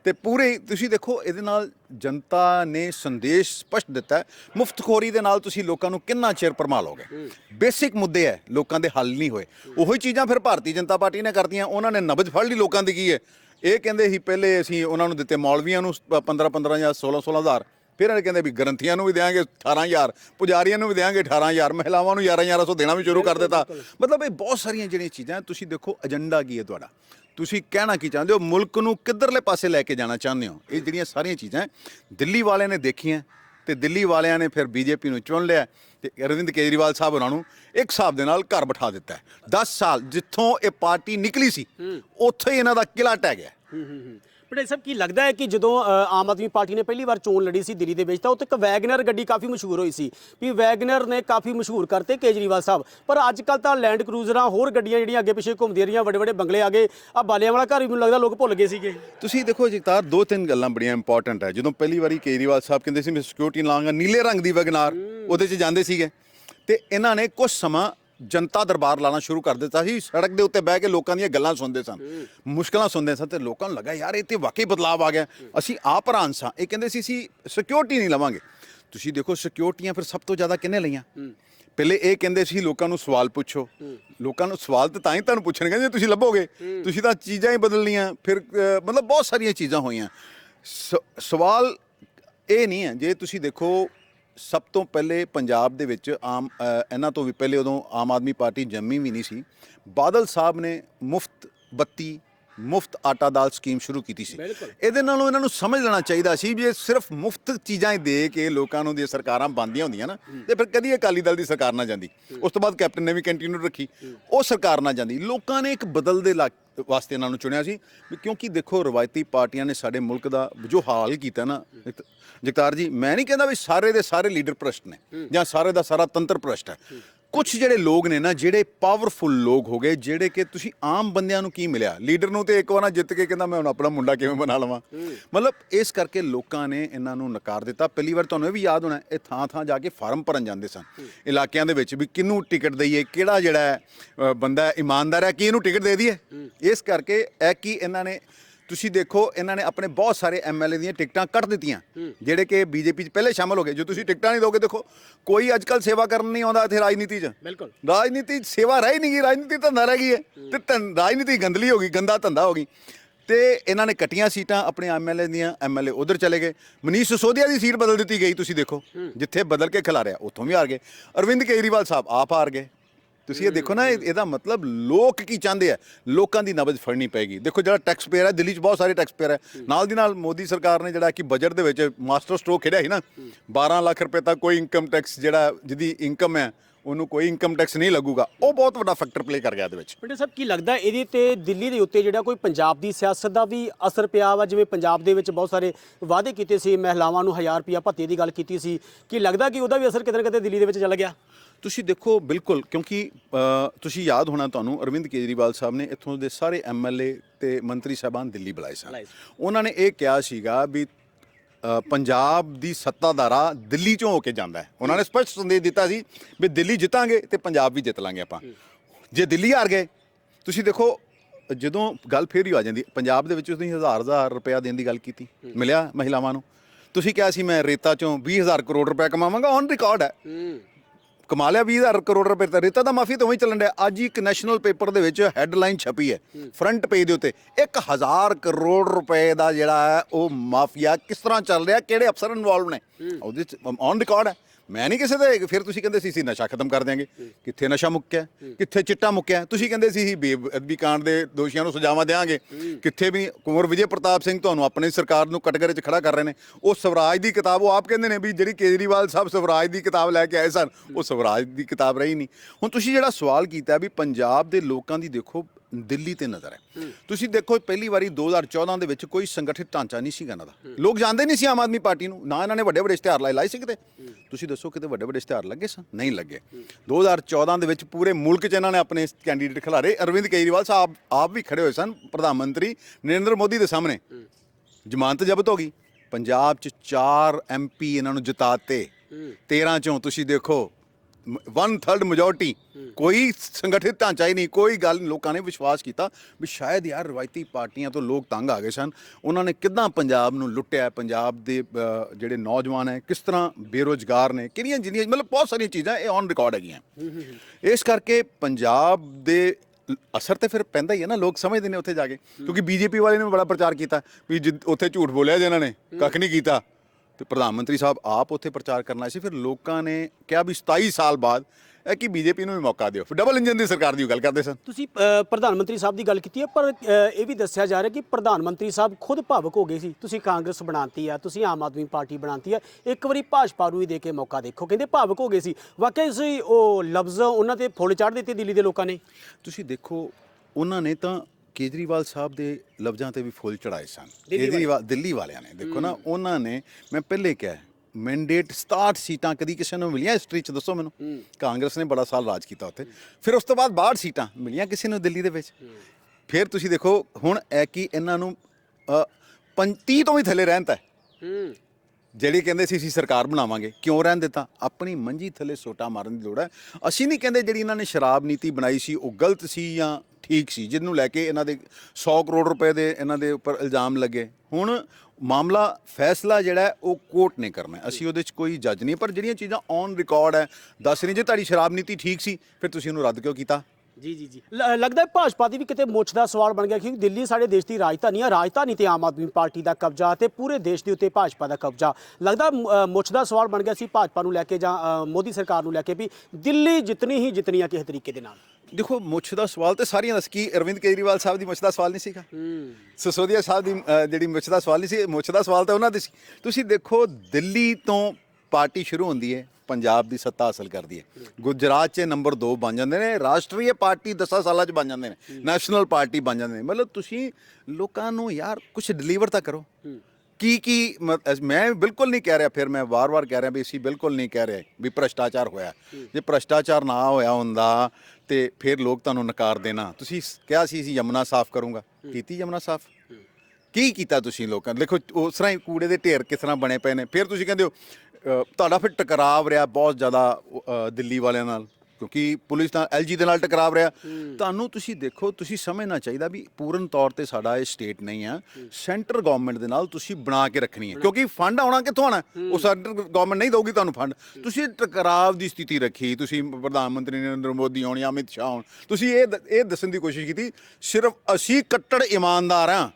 ਤੇ ਪੂਰੇ ਤੁਸੀਂ ਦੇਖੋ, ਇਹਦੇ ਨਾਲ ਜਨਤਾ ਨੇ ਸੰਦੇਸ਼ ਸਪਸ਼ਟ ਦਿੱਤਾ ਮੁਫਤਖੋਰੀ ਦੇ ਨਾਲ ਤੁਸੀਂ ਲੋਕਾਂ ਨੂੰ ਕਿੰਨਾ ਚਿਰ ਪਰਮਾ ਲੋਗੇ ਬੇਸਿਕ ਮੁੱਦੇ ਹੈ, ਲੋਕਾਂ ਦੇ ਹੱਲ ਨਹੀਂ ਹੋਏ। ਉਹੀ ਚੀਜ਼ਾਂ ਫਿਰ ਭਾਰਤੀ ਜਨਤਾ ਪਾਰਟੀ ਨੇ ਕਰਤੀਆਂ, ਉਹਨਾਂ ਨੇ ਨਬਜ ਫੜ ਲਈ ਲੋਕਾਂ ਦੀ ਕੀ ਹੈ? ਇਹ ਕਹਿੰਦੇ ਸੀ, ਪਹਿਲੇ ਅਸੀਂ ਉਹਨਾਂ ਨੂੰ ਦਿੱਤੇ ਮੌਲਵੀਆਂ ਨੂੰ 15 15 ਜਾਂ 16 16000 ਫਿਰ ਇਹ ਕਹਿੰਦੇ ਵੀ ਗ੍ਰੰਥੀਆਂ ਨੂੰ ਵੀ ਦੇਾਂਗੇ 18000 ਪੁਜਾਰੀਆਂ ਨੂੰ ਵੀ ਦੇਾਂਗੇ 18000 ਮਹਿਲਾਵਾਂ ਨੂੰ 11 1100 ਦੇਣਾ ਵੀ ਸ਼ੁਰੂ ਕਰ ਦਿੱਤਾ। ਮਤਲਬ ਇਹ ਬਹੁਤ ਸਾਰੀਆਂ ਜਿਹੜੀਆਂ ਚੀਜ਼ਾਂ, ਤੁਸੀਂ ਦੇਖੋ ਏਜੰਡਾ ਕੀ ਹੈ ਤੁਹਾਡਾ? ਤੁਸੀਂ ਕਹਿਣਾ ਕੀ ਚਾਹੁੰਦੇ ਹੋ? ਮੁਲਕ ਨੂੰ ਕਿੱਧਰਲੇ ਪਾਸੇ ਲੈ ਕੇ ਜਾਣਾ ਚਾਹੁੰਦੇ ਹੋ? ਇਹ ਜਿਹੜੀਆਂ ਸਾਰੀਆਂ ਚੀਜ਼ਾਂ ਦਿੱਲੀ ਵਾਲਿਆਂ ਨੇ ਦੇਖੀਆਂ ਤੇ ਦਿੱਲੀ ਵਾਲਿਆਂ ਨੇ ਫਿਰ ਬੀਜੇਪੀ ਨੂੰ ਚੁਣ ਲਿਆ ਤੇ ਅਰਵਿੰਦ ਕੇਜਰੀਵਾਲ ਸਾਹਿਬ ਉਹਨਾਂ ਨੂੰ ਇੱਕ ਹਿਸਾਬ ਦੇ ਨਾਲ ਘਰ ਬਿਠਾ ਦਿੱਤਾ ਹੈ। 10 ਸਾਲ ਜਿੱਥੋਂ ਇਹ ਪਾਰਟੀ ਨਿਕਲੀ ਸੀ ਉੱਥੇ ਹੀ ਇਹਨਾਂ ਦਾ ਕਿਲਾ ਟਹਿ ਗਿਆ। ਬਟ ਸਭ ਕੀ ਲੱਗਦਾ ਹੈ ਕਿ ਜਦੋਂ ਆਮ ਆਦਮੀ ਪਾਰਟੀ ਨੇ ਪਹਿਲੀ ਵਾਰ ਚੋਣ ਲੜੀ ਸੀ ਦਿੱਲੀ ਦੇ ਵਿੱਚ ਤਾਂ ਉੱਥੇ ਇੱਕ ਵੈਗਨਰ ਗੱਡੀ ਕਾਫੀ ਮਸ਼ਹੂਰ ਹੋਈ ਸੀ ਵੀ ਵੈਗਨਰ ਨੇ ਕਾਫੀ ਮਸ਼ਹੂਰ ਕਰਤੇ ਕੇਜਰੀਵਾਲ ਸਾਹਿਬ। ਪਰ ਅੱਜ ਕੱਲ ਤਾਂ ਲੈਂਡ ਕਰੂਜ਼ਰਾਂ ਹੋਰ ਗੱਡੀਆਂ ਜਿਹੜੀਆਂ ਅੱਗੇ ਪਿੱਛੇ ਘੁੰਮਦੀਆਂ ਰਹੀਆਂ ਵੱਡੇ ਵੱਡੇ ਬੰਗਲੇ ਆ ਗਏ ਆ ਬਾਲਿਆਂ ਵਾਲਾ ਘਰ ਵੀ ਮੈਨੂੰ ਲੱਗਦਾ ਲੋਕ ਭੁੱਲ ਗਏ ਸੀਗੇ। ਤੁਸੀਂ ਦੇਖੋ ਜਗਤਾਰ ਦੋ ਤਿੰਨ ਗੱਲਾਂ ਬੜੀਆਂ ਇੰਪੋਰਟੈਂਟ ਹੈ। ਜਦੋਂ ਪਹਿਲੀ ਵਾਰੀ ਕੇਜਰੀਵਾਲ ਸਾਹਿਬ ਕਹਿੰਦੇ ਸੀ ਮੈਂ ਸਿਕਿਉਰਿਟੀ ਲਾਂਗਾ ਨੀਲੇ ਰੰਗ ਦੀ ਵਗਨਾਰ ਉਹਦੇ 'ਚ ਜਾਂਦੇ ਸੀਗੇ। ਤੇ ਇਹਨਾਂ ਨੇ ਕੁਝ ਸਮਾਂ ਜਨਤਾ ਦਰਬਾਰ ਲਾਣਾ ਸ਼ੁਰੂ ਕਰ ਦਿੱਤਾ ਸੀ। ਸੜਕ ਦੇ ਉੱਤੇ ਬਹਿ ਕੇ ਲੋਕਾਂ ਦੀਆਂ ਗੱਲਾਂ ਸੁਣਦੇ ਸਨ। ਮੁਸ਼ਕਲਾਂ ਸੁਣਦੇ ਸਨ ਤੇ ਲੋਕਾਂ ਨੂੰ ਲੱਗਾ ਯਾਰ ਇਹ ਤੇ ਵਾਕਈ ਬਦਲਾਅ ਆ ਗਿਆ। ਅਸੀਂ ਆਪ ਹੈਰਾਨ ਸਾਂ। ਇਹ ਕਹਿੰਦੇ ਸੀ ਅਸੀਂ ਸਿਕਿਉਰਿਟੀ ਨਹੀਂ ਲਵਾਂਗੇ। ਤੁਸੀਂ ਦੇਖੋ ਸਿਕਿਉਰਿਟੀਆਂ ਫਿਰ ਸਭ ਤੋਂ ਜ਼ਿਆਦਾ ਕਿੰਨੇ ਲਈਆਂ? ਪਹਿਲੇ ਇਹ ਕਹਿੰਦੇ ਸੀ ਲੋਕਾਂ ਨੂੰ ਸਵਾਲ ਪੁੱਛੋ। ਲੋਕਾਂ ਨੂੰ ਸਵਾਲ ਤਾਂ ਤਾਂ ਹੀ ਤੁਹਾਨੂੰ ਪੁੱਛਣਗੇ ਜੇ ਤੁਸੀਂ ਲੱਭੋਗੇ। ਤੁਸੀਂ ਤਾਂ ਚੀਜ਼ਾਂ ਹੀ ਬਦਲਣੀਆਂ। ਫਿਰ ਮਤਲਬ ਬਹੁਤ ਸਾਰੀਆਂ ਚੀਜ਼ਾਂ ਹੋਈਆਂ। ਸਵਾਲ ਇਹ ਨਹੀਂ ਹੈ। ਜੇ ਤੁਸੀਂ ਦੇਖੋ ਸਭ ਤੋਂ ਪਹਿਲੇ ਪੰਜਾਬ ਦੇ ਵਿੱਚ ਆਮ ਇਹਨਾਂ ਤੋਂ ਵੀ ਪਹਿਲੇ ਉਦੋਂ ਆਮ ਆਦਮੀ ਪਾਰਟੀ ਜੰਮੀ ਵੀ ਨਹੀਂ ਸੀ। ਬਾਦਲ ਸਾਹਿਬ ਨੇ ਮੁਫਤ ਬੱਤੀ ਮੁਫਤ ਆਟਾ ਦਾਲ ਸਕੀਮ ਸ਼ੁਰੂ ਕੀਤੀ ਸੀ। ਇਹਦੇ ਨਾਲੋਂ ਇਹਨਾਂ ਨੂੰ ਸਮਝ ਲੈਣਾ ਚਾਹੀਦਾ ਸੀ ਵੀ ਇਹ ਸਿਰਫ ਮੁਫਤ ਚੀਜ਼ਾਂ ਹੀ ਦੇ ਕੇ ਲੋਕਾਂ ਨੂੰ ਦੀ ਸਰਕਾਰਾਂ ਬੰਦੀਆਂ ਹੁੰਦੀਆਂ ਨਾ ਤੇ ਫਿਰ ਕਦੀ ਅਕਾਲੀ ਦਲ ਦੀ ਸਰਕਾਰ ਨਾ ਜਾਂਦੀ। ਉਸ ਤੋਂ ਬਾਅਦ ਕੈਪਟਨ ਨੇ ਵੀ ਕੰਟੀਨਿਊ ਰੱਖੀ ਉਹ ਸਰਕਾਰ ਨਾ ਜਾਂਦੀ। ਲੋਕਾਂ ਨੇ ਇੱਕ ਬਦਲਦੇ ਲਾ- ਵਾਸਤੇ ਇਹਨਾਂ ਨੂੰ ਚੁਣਿਆ ਸੀ ਕਿਉਂਕਿ ਦੇਖੋ ਰਵਾਇਤੀ ਪਾਰਟੀਆਂ ਨੇ ਸਾਡੇ ਮੁਲਕ ਦਾ ਜੋ ਹਾਲ ਕੀਤਾ ਨਾ ਜਗਤਾਰ ਜੀ ਮੈਂ ਨਹੀਂ ਕਹਿੰਦਾ ਵੀ ਸਾਰੇ ਦੇ ਸਾਰੇ ਲੀਡਰ ਭ੍ਰਸ਼ਟ ਨੇ ਜਾਂ ਸਾਰੇ ਦਾ ਸਾਰਾ ਤੰਤਰ ਭ੍ਰਸ਼ਟ ਹੈ। ਕੁਝ ਜਿਹੜੇ ਲੋਕ ਨੇ ਨਾ ਜਿਹੜੇ ਪਾਵਰਫੁਲ ਲੋਕ ਹੋ ਗਏ ਜਿਹੜੇ ਕਿ ਤੁਸੀਂ ਆਮ ਬੰਦਿਆਂ ਨੂੰ ਕੀ ਮਿਲਿਆ? ਲੀਡਰ ਨੂੰ ਤੇ ਇੱਕ ਵਾਰ ਨਾ ਜਿੱਤ ਕੇ ਕਹਿੰਦਾ ਮੈਂ ਹੁਣ ਆਪਣਾ ਮੁੰਡਾ ਕਿਵੇਂ ਬਣਾ ਲਵਾਂ? ਮਤਲਬ ਇਸ ਕਰਕੇ ਲੋਕਾਂ ਨੇ ਇਹਨਾਂ ਨੂੰ ਨਕਾਰ ਦਿੱਤਾ। ਪਹਿਲੀ ਵਾਰ ਤੁਹਾਨੂੰ ਇਹ ਵੀ ਯਾਦ ਹੋਣਾ ਇਹ ਥਾਂ ਥਾਂ ਜਾ ਕੇ ਫਾਰਮ ਭਰਨ ਜਾਂਦੇ ਸਨ। ਇਲਾਕਿਆਂ ਦੇ ਵਿੱਚ ਵੀ ਕਿਹਨੂੰ ਟਿਕਟ ਦਈਏ ਕਿਹੜਾ ਜਿਹੜਾ ਬੰਦਾ ਇਮਾਨਦਾਰ ਹੈ ਕਿ ਇਹਨੂੰ ਟਿਕਟ ਦੇ ਦਈਏ? ਇਸ ਕਰਕੇ ਇਹ ਕੀ ਇਹਨਾਂ ਨੇ ਤੁਸੀਂ ਦੇਖੋ ਇਹਨਾਂ ਨੇ ਆਪਣੇ ਬਹੁਤ ਸਾਰੇ ਐਮਐਲਏ ਦੀਆਂ ਟਿਕਟਾਂ ਕੱਟ ਦਿੱਤੀਆਂ ਜਿਹੜੇ ਕਿ ਬੀਜੇਪੀ 'ਚ ਪਹਿਲੇ ਸ਼ਾਮਲ ਹੋ ਗਏ। ਜੋ ਤੁਸੀਂ ਟਿਕਟਾਂ ਨਹੀਂ ਦੋਗੇ ਦੇਖੋ ਕੋਈ ਅੱਜ ਕੱਲ ਸੇਵਾ ਕਰਨ ਨਹੀਂ ਆਉਂਦਾ ਇੱਥੇ ਰਾਜਨੀਤੀ 'ਚ। ਬਿਲਕੁਲ। ਰਾਜਨੀਤੀ ਸੇਵਾ ਰਹਿ ਨਹੀਂ ਗਈ ਰਾਜਨੀਤੀ ਧੰਦਾ ਰਹਿ ਗਈ ਹੈ। ਤੇ ਰਾਜਨੀਤੀ ਗੰਦਲੀ ਹੋ ਗਈ ਗੰਦਾ ਧੰਦਾ ਹੋ ਗਈ। ਤੇ ਇਹਨਾਂ ਨੇ ਕਟੀਆਂ ਸੀਟਾਂ ਆਪਣੇ ਐਮਐਲਏ ਦੀਆਂ ਐਮਐਲਏ ਉਧਰ ਚਲੇ ਗਏ। ਮਨੀਸ਼ ਸਿਸੋਦੀਆ ਦੀ ਸੀਟ ਬਦਲ ਦਿੱਤੀ ਗਈ ਤੁਸੀਂ ਦੇਖੋ ਜਿੱਥੇ ਬਦਲ ਕੇ ਖਿਲਾਰਿਆ ਉੱਥੋਂ ਵੀ ਹਾਰ ਗਏ। ਅਰਵਿੰਦ ਕੇਜਰੀਵਾਲ ਸਾਹਿਬ ਆਪ ਹਾਰ ਗਏ। ਤੁਸੀਂ ਇਹ ਦੇਖੋ ਨਾ ਇਹ- ਇਹਦਾ ਮਤਲਬ ਲੋਕ ਕੀ ਚਾਹੁੰਦੇ ਆ? ਲੋਕਾਂ ਦੀ ਨਬਜ਼ ਫੜਨੀ ਪੈਗੀ ਦੇਖੋ ਜਿਹੜਾ ਟੈਕਸ ਪੇਅਰ ਹੈ ਦਿੱਲੀ 'ਚ ਬਹੁਤ ਸਾਰੇ ਟੈਕਸ ਪੇਅਰ ਹੈ। ਨਾਲ ਦੀ ਨਾਲ ਮੋਦੀ ਸਰਕਾਰ ਨੇ ਜਿਹੜਾ ਕਿ ਬਜਟ ਦੇ ਵਿੱਚ ਮਾਸਟਰ ਸਟ੍ਰੋਕ ਖੇਡਿਆ ਸੀ ਨਾ 12 ਲੱਖ ਰੁਪਏ ਤੱਕ ਕੋਈ ਇਨਕਮ ਟੈਕਸ ਜਿਹੜਾ ਜਿਹਦੀ ਇਨਕਮ ਹੈ ਉਹਨੂੰ ਕੋਈ ਇਨਕਮ ਟੈਕਸ ਨਹੀਂ ਲੱਗੂਗਾ। ਉਹ ਬਹੁਤ ਵੱਡਾ ਫੈਕਟਰ ਪਲੇ ਕਰ ਗਿਆ ਇਹਦੇ ਵਿੱਚ। ਬੇਟੇ ਸਾਹਿਬ ਕੀ ਲੱਗਦਾ ਇਹਦੇ ਤੇ ਦਿੱਲੀ ਦੇ ਉੱਤੇ ਜਿਹੜਾ ਕੋਈ ਪੰਜਾਬ ਦੀ ਸਿਆਸਤ ਦਾ ਵੀ ਅਸਰ ਪਿਆ ਵਾ? ਜਿਵੇਂ ਪੰਜਾਬ ਦੇ ਵਿੱਚ ਬਹੁਤ ਸਾਰੇ ਵਾਅਦੇ ਕੀਤੇ ਸੀ ਮਹਿਲਾਵਾਂ ਨੂੰ 1000 ਰੁਪਿਆ ਭੱਤੇ ਦੀ ਗੱਲ ਕੀਤੀ ਸੀ। ਕੀ ਲੱਗਦਾ ਕਿ ਉਹਦਾ ਵੀ ਅਸਰ ਕਿਤੇ ਨਾ ਕਿਤੇ ਦਿੱਲੀ ਦੇ ਵਿੱਚ ਚੱਲ ਗਿਆ? ਤੁਸੀਂ ਦੇਖੋ ਬਿਲਕੁਲ ਕਿਉਂਕਿ ਤੁਸੀਂ ਯਾਦ ਹੋਣਾ ਤੁਹਾਨੂੰ ਅਰਵਿੰਦ ਕੇਜਰੀਵਾਲ ਸਾਹਿਬ ਨੇ ਇੱਥੋਂ ਦੇ ਸਾਰੇ ਐਮਐਲਏ ਤੇ ਮੰਤਰੀ ਸਾਹਿਬਾਨ ਦਿੱਲੀ ਬੁਲਾਏ ਸਨ। ਉਹਨਾਂ ਨੇ ਇਹ ਕਿਹਾ ਸੀਗਾ ਵੀ ਪੰਜਾਬ ਦੀ ਸੱਤਾਧਾਰਾ ਦਿੱਲੀ ਚੋਂ ਹੋ ਕੇ ਜਾਂਦਾ ਹੈ। ਉਹਨਾਂ ਨੇ ਸਪਸ਼ਟ ਸੰਦੇਸ਼ ਦਿੱਤਾ ਸੀ ਵੀ ਦਿੱਲੀ ਜਿੱਤਾਂਗੇ ਤੇ ਪੰਜਾਬ ਵੀ ਜਿੱਤ ਲਾਂਗੇ ਆਪਾਂ। ਜੇ ਦਿੱਲੀ ਹਾਰ ਗਏ, ਤੁਸੀਂ ਦੇਖੋ, ਜਦੋਂ ਗੱਲ ਫੇਰ ਹੀ ਆ ਜਾਂਦੀ ਪੰਜਾਬ ਦੇ ਵਿੱਚ ਤੁਸੀਂ ਹਜ਼ਾਰ ਹਜ਼ਾਰ ਰੁਪਇਆ ਦੇਣ ਦੀ ਗੱਲ ਕੀਤੀ, ਮਿਲਿਆ ਮਹਿਲਾਵਾਂ ਨੂੰ। ਤੁਸੀਂ ਕਿਹਾ ਸੀ ਮੈਂ ਰੇਤਾ ਚੋਂ 20000 ਕਰੋੜ ਰੁਪਏ ਕਮਾਵਾਂਗਾ ਔਨ ਰਿਕਾਰਡ ਹੈ। ਕਮਾ ਲਿਆ 20000 ਕਰੋੜ ਰੁਪਏ ਤਾਂ ਰੇਤਾ ਦਾ ਮਾਫੀ ਤਾਂ ਉਵੇਂ ਹੀ ਚੱਲਣ ਡਿਆ। ਅੱਜ ਹੀ ਇੱਕ ਨੈਸ਼ਨਲ ਪੇਪਰ ਦੇ ਵਿੱਚ ਹੈੱਡਲਾਈਨ ਛਪੀ ਹੈ ਫਰੰਟ ਪੇਜ ਦੇ ਉੱਤੇ 1000 ਕਰੋੜ ਰੁਪਏ ਦਾ ਜਿਹੜਾ ਹੈ ਉਹ ਮਾਫੀਆ ਕਿਸ ਤਰ੍ਹਾਂ ਚੱਲ ਰਿਹਾ ਕਿਹੜੇ ਅਫਸਰ ਇਨਵੋਲਵ ਨੇ? ਉਹਦੇ ਚ ਔਨ ਰਿਕਾਰਡ ਹੈ। ਮੈਂ ਨਹੀਂ ਕਿਸੇ ਦੇ ਫਿਰ ਤੁਸੀਂ ਕਹਿੰਦੇ ਸੀ ਸੀ ਨਸ਼ਾ ਖਤਮ ਕਰ ਦਿਆਂਗੇ। ਕਿੱਥੇ ਨਸ਼ਾ ਮੁੱਕਿਆ? ਕਿੱਥੇ ਚਿੱਟਾ ਮੁੱਕਿਆ? ਤੁਸੀਂ ਕਹਿੰਦੇ ਸੀ ਸੀ ਬੇਅਦਬੀ ਕਾਂਡ ਦੇ ਦੋਸ਼ੀਆਂ ਨੂੰ ਸਜ਼ਾਵਾਂ ਦੇਵਾਂਗੇ ਕਿੱਥੇ ਵੀ ਕੁੰਵਰ ਵਿਜੇ ਪ੍ਰਤਾਪ ਸਿੰਘ ਤੁਹਾਨੂੰ ਆਪਣੀ ਸਰਕਾਰ ਨੂੰ ਕਟਗਰੇ 'ਚ ਖੜਾ ਕਰ ਰਹੇ ਨੇ। ਉਹ ਸਵਰਾਜ ਦੀ ਕਿਤਾਬ ਉਹ ਆਪ ਕਹਿੰਦੇ ਨੇ ਵੀ ਜਿਹੜੀ ਕੇਜਰੀਵਾਲ ਸਾਹਿਬ ਸਵਰਾਜ ਦੀ ਕਿਤਾਬ ਲੈ ਕੇ ਆਏ ਸਨ ਉਹ ਸਵਰਾਜ ਦੀ ਕਿਤਾਬ ਰਹੀ ਨਹੀਂ। ਹੁਣ ਤੁਸੀਂ ਜਿਹੜਾ ਸਵਾਲ ਕੀਤਾ ਵੀ ਪੰਜਾਬ ਦੇ ਲੋਕਾਂ ਦੀ ਦੇਖੋ ਦਿੱਲੀ ਤੇ ਨਜ਼ਰ ਹੈ। ਤੁਸੀਂ ਦੇਖੋ, ਪਹਿਲੀ ਵਾਰੀ 2014 ਦੇ ਵਿੱਚ ਕੋਈ ਸੰਗਠਿਤ ਢਾਂਚਾ ਨਹੀਂ ਸੀਗਾ ਇਹਨਾਂ ਦਾ। ਲੋਕ ਜਾਣਦੇ ਨਹੀਂ ਸੀ ਆਮ ਆਦਮੀ ਪਾਰਟੀ ਨੂੰ। ਨਾ ਇਹਨਾਂ ਨੇ ਵੱਡੇ ਵੱਡੇ ਇਸ਼ਤਿਹਾਰ ਲਾਏ ਲਾਏ ਸੀ ਕਿਤੇ? ਤੁਸੀਂ ਦੱਸੋ ਕਿਤੇ ਵੱਡੇ ਵੱਡੇ ਇਸ਼ਤਿਹਾਰ ਲੱਗੇ ਸਨ? ਨਹੀਂ ਲੱਗੇ। 2014 ਦੇ ਵਿੱਚ ਪੂਰੇ ਮੁਲਕ 'ਚ ਇਹਨਾਂ ਨੇ ਆਪਣੇ ਕੈਂਡੀਡੇਟ ਖਿਲਾਰੇ। ਅਰਵਿੰਦ ਕੇਜਰੀਵਾਲ ਸਾਹਿਬ ਆਪ ਵੀ ਖੜੇ ਹੋਏ ਸਨ, ਪ੍ਰਧਾਨ ਮੰਤਰੀ ਨਰਿੰਦਰ ਮੋਦੀ ਦੇ ਸਾਹਮਣੇ। ਜ਼ਮਾਨਤ ਜ਼ਬਤ ਹੋ ਗਈ। ਪੰਜਾਬ 'ਚ 4 ਐਮਪੀ ਇਹਨਾਂ ਨੂੰ ਜਿਤਾਤੇ। 13 ਚੋਂ ਤੁਸੀਂ ਦੇਖੋ 1/3 ਮੈਜੋਰਟੀ ਕੋਈ ਸੰਗਠਿਤ ਢਾਂਚਾ ਹੀ ਨਹੀਂ ਕੋਈ ਗੱਲ ਨਹੀਂ ਲੋਕਾਂ ਨੇ ਵਿਸ਼ਵਾਸ ਕੀਤਾ ਵੀ ਸ਼ਾਇਦ ਯਾਰ ਰਵਾਇਤੀ ਪਾਰਟੀਆਂ ਤੋਂ ਲੋਕ ਤੰਗ ਆ ਗਏ ਸਨ। ਉਹਨਾਂ ਨੇ ਕਿੱਦਾਂ ਪੰਜਾਬ ਨੂੰ ਲੁੱਟਿਆ ਪੰਜਾਬ ਦੇ ਅ, ਜਿਹੜੇ ਨੌਜਵਾਨ ਹੈ ਕਿਸ ਤਰ੍ਹਾਂ ਬੇਰੋਜ਼ਗਾਰ ਨੇ ਕਿਹੜੀਆਂ ਜਿੰਨੀਆਂ ਮਤਲਬ ਬਹੁਤ ਸਾਰੀਆਂ ਚੀਜ਼ਾਂ ਇਹ ਔਨ ਰਿਕਾਰਡ ਹੈਗੀਆਂ। ਇਸ ਕਰਕੇ ਪੰਜਾਬ ਦੇ ਅਸਰ ਤੇ ਫਿਰ ਪੈਂਦਾ ਹੀ ਹੈ ਨਾ ਲੋਕ ਸਮਝਦੇ ਨੇ ਉੱਥੇ ਜਾ ਕੇ। ਕਿਉਂਕਿ ਬੀਜੇਪੀ ਵਾਲੇ ਨੇ ਬੜਾ ਪ੍ਰਚਾਰ ਕੀਤਾ ਵੀ ਜਿ- ਉੱਥੇ ਝੂਠ ਬੋਲਿਆ ਜਿਹਨਾਂ ਨੇ ਕੱਖ ਨਹੀਂ ਕੀਤਾ। ਤੇ ਪ੍ਰਧਾਨ ਮੰਤਰੀ ਸਾਹਿਬ ਆਪ ਉੱਥੇ ਪ੍ਰਚਾਰ ਕਰਨਾ ਸੀ ਫਿਰ ਲੋਕਾਂ ਨੇ ਕਿਹਾ ਵੀ 27 ਸਾਲ ਬਾਅਦ ਇਹ ਕਿ ਬੀਜੇਪੀ ਨੂੰ ਵੀ ਮੌਕਾ ਦਿਓ। ਫਿਰ ਡਬਲ ਇੰਜਨ ਦੀ ਸਰਕਾਰ ਦੀ ਗੱਲ ਕਰਦੇ ਸਨ। ਤੁਸੀਂ ਪ੍ਰਧਾਨ ਮੰਤਰੀ ਸਾਹਿਬ ਦੀ ਗੱਲ ਕੀਤੀ ਹੈ ਪਰ ਇਹ ਵੀ ਦੱਸਿਆ ਜਾ ਰਿਹਾ ਕਿ ਪ੍ਰਧਾਨ ਮੰਤਰੀ ਸਾਹਿਬ ਖੁਦ ਭਾਵਕ ਹੋ ਗਏ ਸੀ। ਤੁਸੀਂ ਕਾਂਗਰਸ ਬਣਾਤੀ ਆ ਤੁਸੀਂ ਆਮ ਆਦਮੀ ਪਾਰਟੀ ਬਣਾਤੀ ਆ ਇੱਕ ਵਾਰੀ ਭਾਜਪਾ ਨੂੰ ਵੀ ਦੇ ਕੇ ਮੌਕਾ ਦੇਖੋ। ਕਹਿੰਦੇ ਭਾਵਕ ਹੋ ਗਏ ਸੀ। ਵਾਕਿਆ ਸੀ ਉਹ ਲਫ਼ਜ਼ ਉਹਨਾਂ ਤੇ ਫੁੱਲ ਚੜ੍ਹ ਦਿੱਤੇ ਦਿੱਲੀ ਦੇ ਲੋਕਾਂ ਨੇ? ਤੁਸੀਂ ਦੇਖੋ ਉਹਨਾਂ ਨੇ ਤਾਂ ਕੇਜਰੀਵਾਲ ਸਾਹਿਬ ਦੇ ਲਫ਼ਜ਼ਾਂ ਤੇ ਵੀ ਫੁੱਲ ਚੜਾਏ ਸਨ। ਕੇਜਰੀਵਾਲ ਦਿੱਲੀ ਵਾਲਿਆਂ ਨੇ। ਦੇਖੋ ਨਾ ਉਹਨਾਂ ਨੇ ਮੈਂ ਪਹਿਲੇ ਕਿਹਾ ਮੈਂਡੇਟ 67 ਸੀਟਾਂ ਕਦੀ ਕਿਸੇ ਨੂੰ ਮਿਲੀਆਂ ਹਿਸਟਰੀ ਚ ਦੱਸੋ ਮੈਨੂੰ। ਕਾਂਗਰਸ ਨੇ ਬੜਾ ਸਾਲ ਰਾਜ ਕੀਤਾ ਉੱਥੇ। ਫਿਰ ਉਸ ਤੋਂ ਬਾਅਦ 62 ਸੀਟਾਂ ਮਿਲੀਆਂ ਕਿਸੇ ਨੂੰ ਦਿੱਲੀ ਦੇ ਵਿੱਚ। ਫਿਰ ਤੁਸੀਂ ਦੇਖੋ ਹੁਣ ਐ ਕਿ ਇਹਨਾਂ ਨੂੰ 35 ਤੋਂ ਵੀ ਥੱਲੇ ਰਹਿਣ ਤਾ ਹੂੰ। ਜਿਹੜੇ ਕਹਿੰਦੇ ਸੀ ਅਸੀਂ ਸਰਕਾਰ ਬਣਾਵਾਂਗੇ, ਕਿਉਂ ਰਹਿਣ ਦਿੱਤਾ? ਆਪਣੀ ਮੰਜੀ ਥੱਲੇ ਸੋਟਾ ਮਾਰਨ ਦੀ ਲੋੜ ਹੈ। ਅਸੀਂ ਨਹੀਂ ਕਹਿੰਦੇ ਜਿਹੜੀ ਇਹਨਾਂ ਨੇ ਸ਼ਰਾਬ ਨੀਤੀ ਬਣਾਈ ਸੀ, ਉਹ ਗਲਤ ਸੀ ਜਾਂ ਠੀਕ ਸੀ, ਜਿਹਨੂੰ ਲੈ ਕੇ ਇਹਨਾਂ ਦੇ 100 ਕਰੋੜ ਰੁਪਏ ਦੇ ਇਹਨਾਂ ਦੇ ਉੱਪਰ ਇਲਜ਼ਾਮ ਲੱਗੇ। ਹੁਣ ਮਾਮਲਾ, ਫੈਸਲਾ ਜਿਹੜਾ ਉਹ ਕੋਰਟ ਨੇ ਕਰਨਾ ਅਸੀਂ ਉਹਦੇ 'ਚ ਕੋਈ ਜੱਜ ਨਹੀਂ, ਪਰ ਜਿਹੜੀਆਂ ਚੀਜ਼ਾਂ ਔਨ ਰਿਕਾਰਡ ਹੈ, ਦੱਸ ਰਹੀ ਜੇ ਤੁਹਾਡੀ ਸ਼ਰਾਬ ਨੀਤੀ ਠੀਕ ਸੀ, ਫਿਰ ਤੁਸੀਂ ਉਹਨੂੰ ਰੱਦ ਕਿਉਂ ਕੀਤਾ? ਜੀ ਜੀ ਜੀ। ਲ- ਲੱਗਦਾ ਹੈ ਭਾਜਪਾ ਦੀ ਵੀ ਕਿਤੇ ਮੁੱਛ ਦਾ ਸਵਾਲ ਬਣ ਗਿਆ ਕਿਉਂਕਿ ਦਿੱਲੀ ਸਾਡੇ ਦੇਸ਼ ਦੀ ਰਾਜਧਾਨੀ ਹੈ ਰਾਜਧਾਨੀ ਤੇ ਆਮ ਆਦਮੀ ਪਾਰਟੀ ਦਾ ਕਬਜ਼ਾ ਤੇ ਪੂਰੇ ਦੇਸ਼ ਦੇ ਉੱਤੇ ਭਾਜਪਾ ਦਾ ਕਬਜ਼ਾ। ਲੱਗਦਾ ਅ, ਮੁੱਛ ਦਾ ਸਵਾਲ ਬਣ ਗਿਆ ਸੀ ਭਾਜਪਾ ਨੂੰ ਲੈ ਕੇ ਜਾਂ ਅ, ਮੋਦੀ ਸਰਕਾਰ ਨੂੰ ਲੈ ਕੇ ਵੀ ਦਿੱਲੀ ਜਿਤਨੀ ਹੀ ਜਿਤਨੀ ਆ ਕਿਸੇ ਤਰੀਕੇ ਦੇ ਨਾਲ। ਦੇਖੋ ਮੁੱਛ ਦਾ ਸਵਾਲ ਤੇ ਸਾਰੀਆਂ ਦੱਸ ਕੀ ਅਰਵਿੰਦ ਕੇਜਰੀਵਾਲ ਸਾਹਿਬ ਦੀ ਮੁੱਛ ਦਾ ਸਵਾਲ ਨਹੀਂ ਸੀਗਾ? ਸਿਸੋਦੀਆ ਸਾਹਿਬ ਦੀ ਅ, ਜਿਹੜੀ ਮੁੱਛ ਦਾ ਸਵਾਲ ਨਹੀਂ ਸੀ ਮੁੱਛ ਦਾ ਸਵਾਲ ਤਾਂ ਉਹਨਾਂ ਦੀ ਸੀ। ਤੁਸੀਂ ਦੇਖੋ ਦਿੱਲੀ ਤੋਂ ਪਾਰਟੀ ਸ਼ੁਰੂ ਹੁੰਦੀ ਹੈ। ਪੰਜਾਬ ਦੀ ਸੱਤਾ ਹਾਸਲ ਕਰਦੀ ਹੈ। ਗੁਜਰਾਤ 'ਚ ਨੰਬਰ 2 ਬਣ ਜਾਂਦੇ ਨੇ ਰਾਸ਼ਟਰੀ ਪਾਰਟੀ 10 ਸਾਲਾਂ 'ਚ ਬਣ ਜਾਂਦੇ ਨੇ ਨੈਸ਼ਨਲ ਪਾਰਟੀ ਬਣ ਜਾਂਦੇ ਨੇ। ਮਤਲਬ ਤੁਸੀਂ ਲੋਕਾਂ ਨੂੰ ਯਾਰ ਕੁਝ ਡਿਲੀਵਰ ਤਾਂ ਕਰੋ। ਕੀ ਕੀ ਮ- ਬਿਲਕੁਲ ਨਹੀਂ ਕਹਿ ਰਿਹਾ ਫਿਰ ਮੈਂ ਵਾਰ-ਵਾਰ ਕਹਿ ਰਿਹਾ ਵੀ ਅਸੀਂ ਬਿਲਕੁਲ ਨਹੀਂ ਕਹਿ ਰਹੇ ਵੀ ਭ੍ਰਸ਼ਟਾਚਾਰ ਹੋਇਆ। ਜੇ ਭ੍ਰਸ਼ਟਾਚਾਰ ਨਾ ਹੋਇਆ ਹੁੰਦਾ ਤੇ ਫਿਰ ਲੋਕ ਤੁਹਾਨੂੰ ਨਕਾਰ ਦੇਣਾ। ਤੁਸੀਂ ਕਿਹਾ ਸੀ ਅਸੀਂ ਯਮਨਾ ਸਾਫ਼ ਕਰੂੰਗਾ। ਕੀਤੀ ਯਮਨਾ ਸਾਫ਼? ਕੀ ਕੀਤਾ ਤੁਸੀਂ ਲੋਕਾਂ? ਦੇਖੋ ਉਸ ਤਰ੍ਹਾਂ ਹੀ ਕੂੜੇ ਦੇ ਢੇਰ ਕਿਸ ਤਰ੍ਹਾਂ ਬਣੇ ਪਏ ਨੇ। ਫਿਰ ਤੁਸੀਂ ਕਹਿੰਦੇ ਹੋ ਤੁਹਾਡਾ ਫਿਰ ਟਕਰਾਵ ਰਿਹਾ ਬਹੁਤ ਜ਼ਿਆਦਾ ਅ, ਦਿੱਲੀ ਵਾਲਿਆਂ ਨਾਲ ਕਿਉਂਕਿ ਪੁਲਿਸ ਨਾਲ ਐਲਜੀ ਦੇ ਨਾਲ ਟਕਰਾਵ ਰਿਹਾ। ਤੁਹਾਨੂੰ ਤੁਸੀਂ ਦੇਖੋ ਤੁਸੀਂ ਸਮਝਣਾ ਚਾਹੀਦਾ ਵੀ ਪੂਰਨ ਤੌਰ ਤੇ ਸਾਡਾ ਇਹ ਸਟੇਟ ਨਹੀਂ ਆ। ਸੈਂਟਰ ਗਵਰਨਮੈਂਟ ਦੇ ਨਾਲ ਤੁਸੀਂ ਬਣਾ ਕੇ ਰੱਖਣੀ ਹੈ ਕਿਉਂਕਿ ਫੰਡ ਆਉਣਾ ਕਿੱਥੋਂ ਆਣਾ ਉਹ ਸੈਂਟਰ ਗਵਰਨਮੈਂਟ ਨਹੀਂ ਦਊਗੀ ਤੁਹਾਨੂੰ ਫੰਡ ਤੁਸੀਂ ਟਕਰਾਵ ਦੀ ਸਥਿਤੀ ਰੱਖੀ ਤੁਸੀਂ ਪ੍ਰਧਾਨ ਮੰਤਰੀ ਨਰਿੰਦਰ ਮੋਦੀ ਆਉਣ ਜਾਂ ਅਮਿਤ ਸ਼ਾਹ ਆਉਣ ਤੁਸੀਂ ਇਹ ਦ- ਇਹ ਦੱਸਣ ਦੀ ਕੋਸ਼ਿਸ਼ ਕੀਤੀ ਸਿਰਫ ਅਸੀਂ ਕੱਟੜ ਇਮਾਨਦਾਰ ਆ।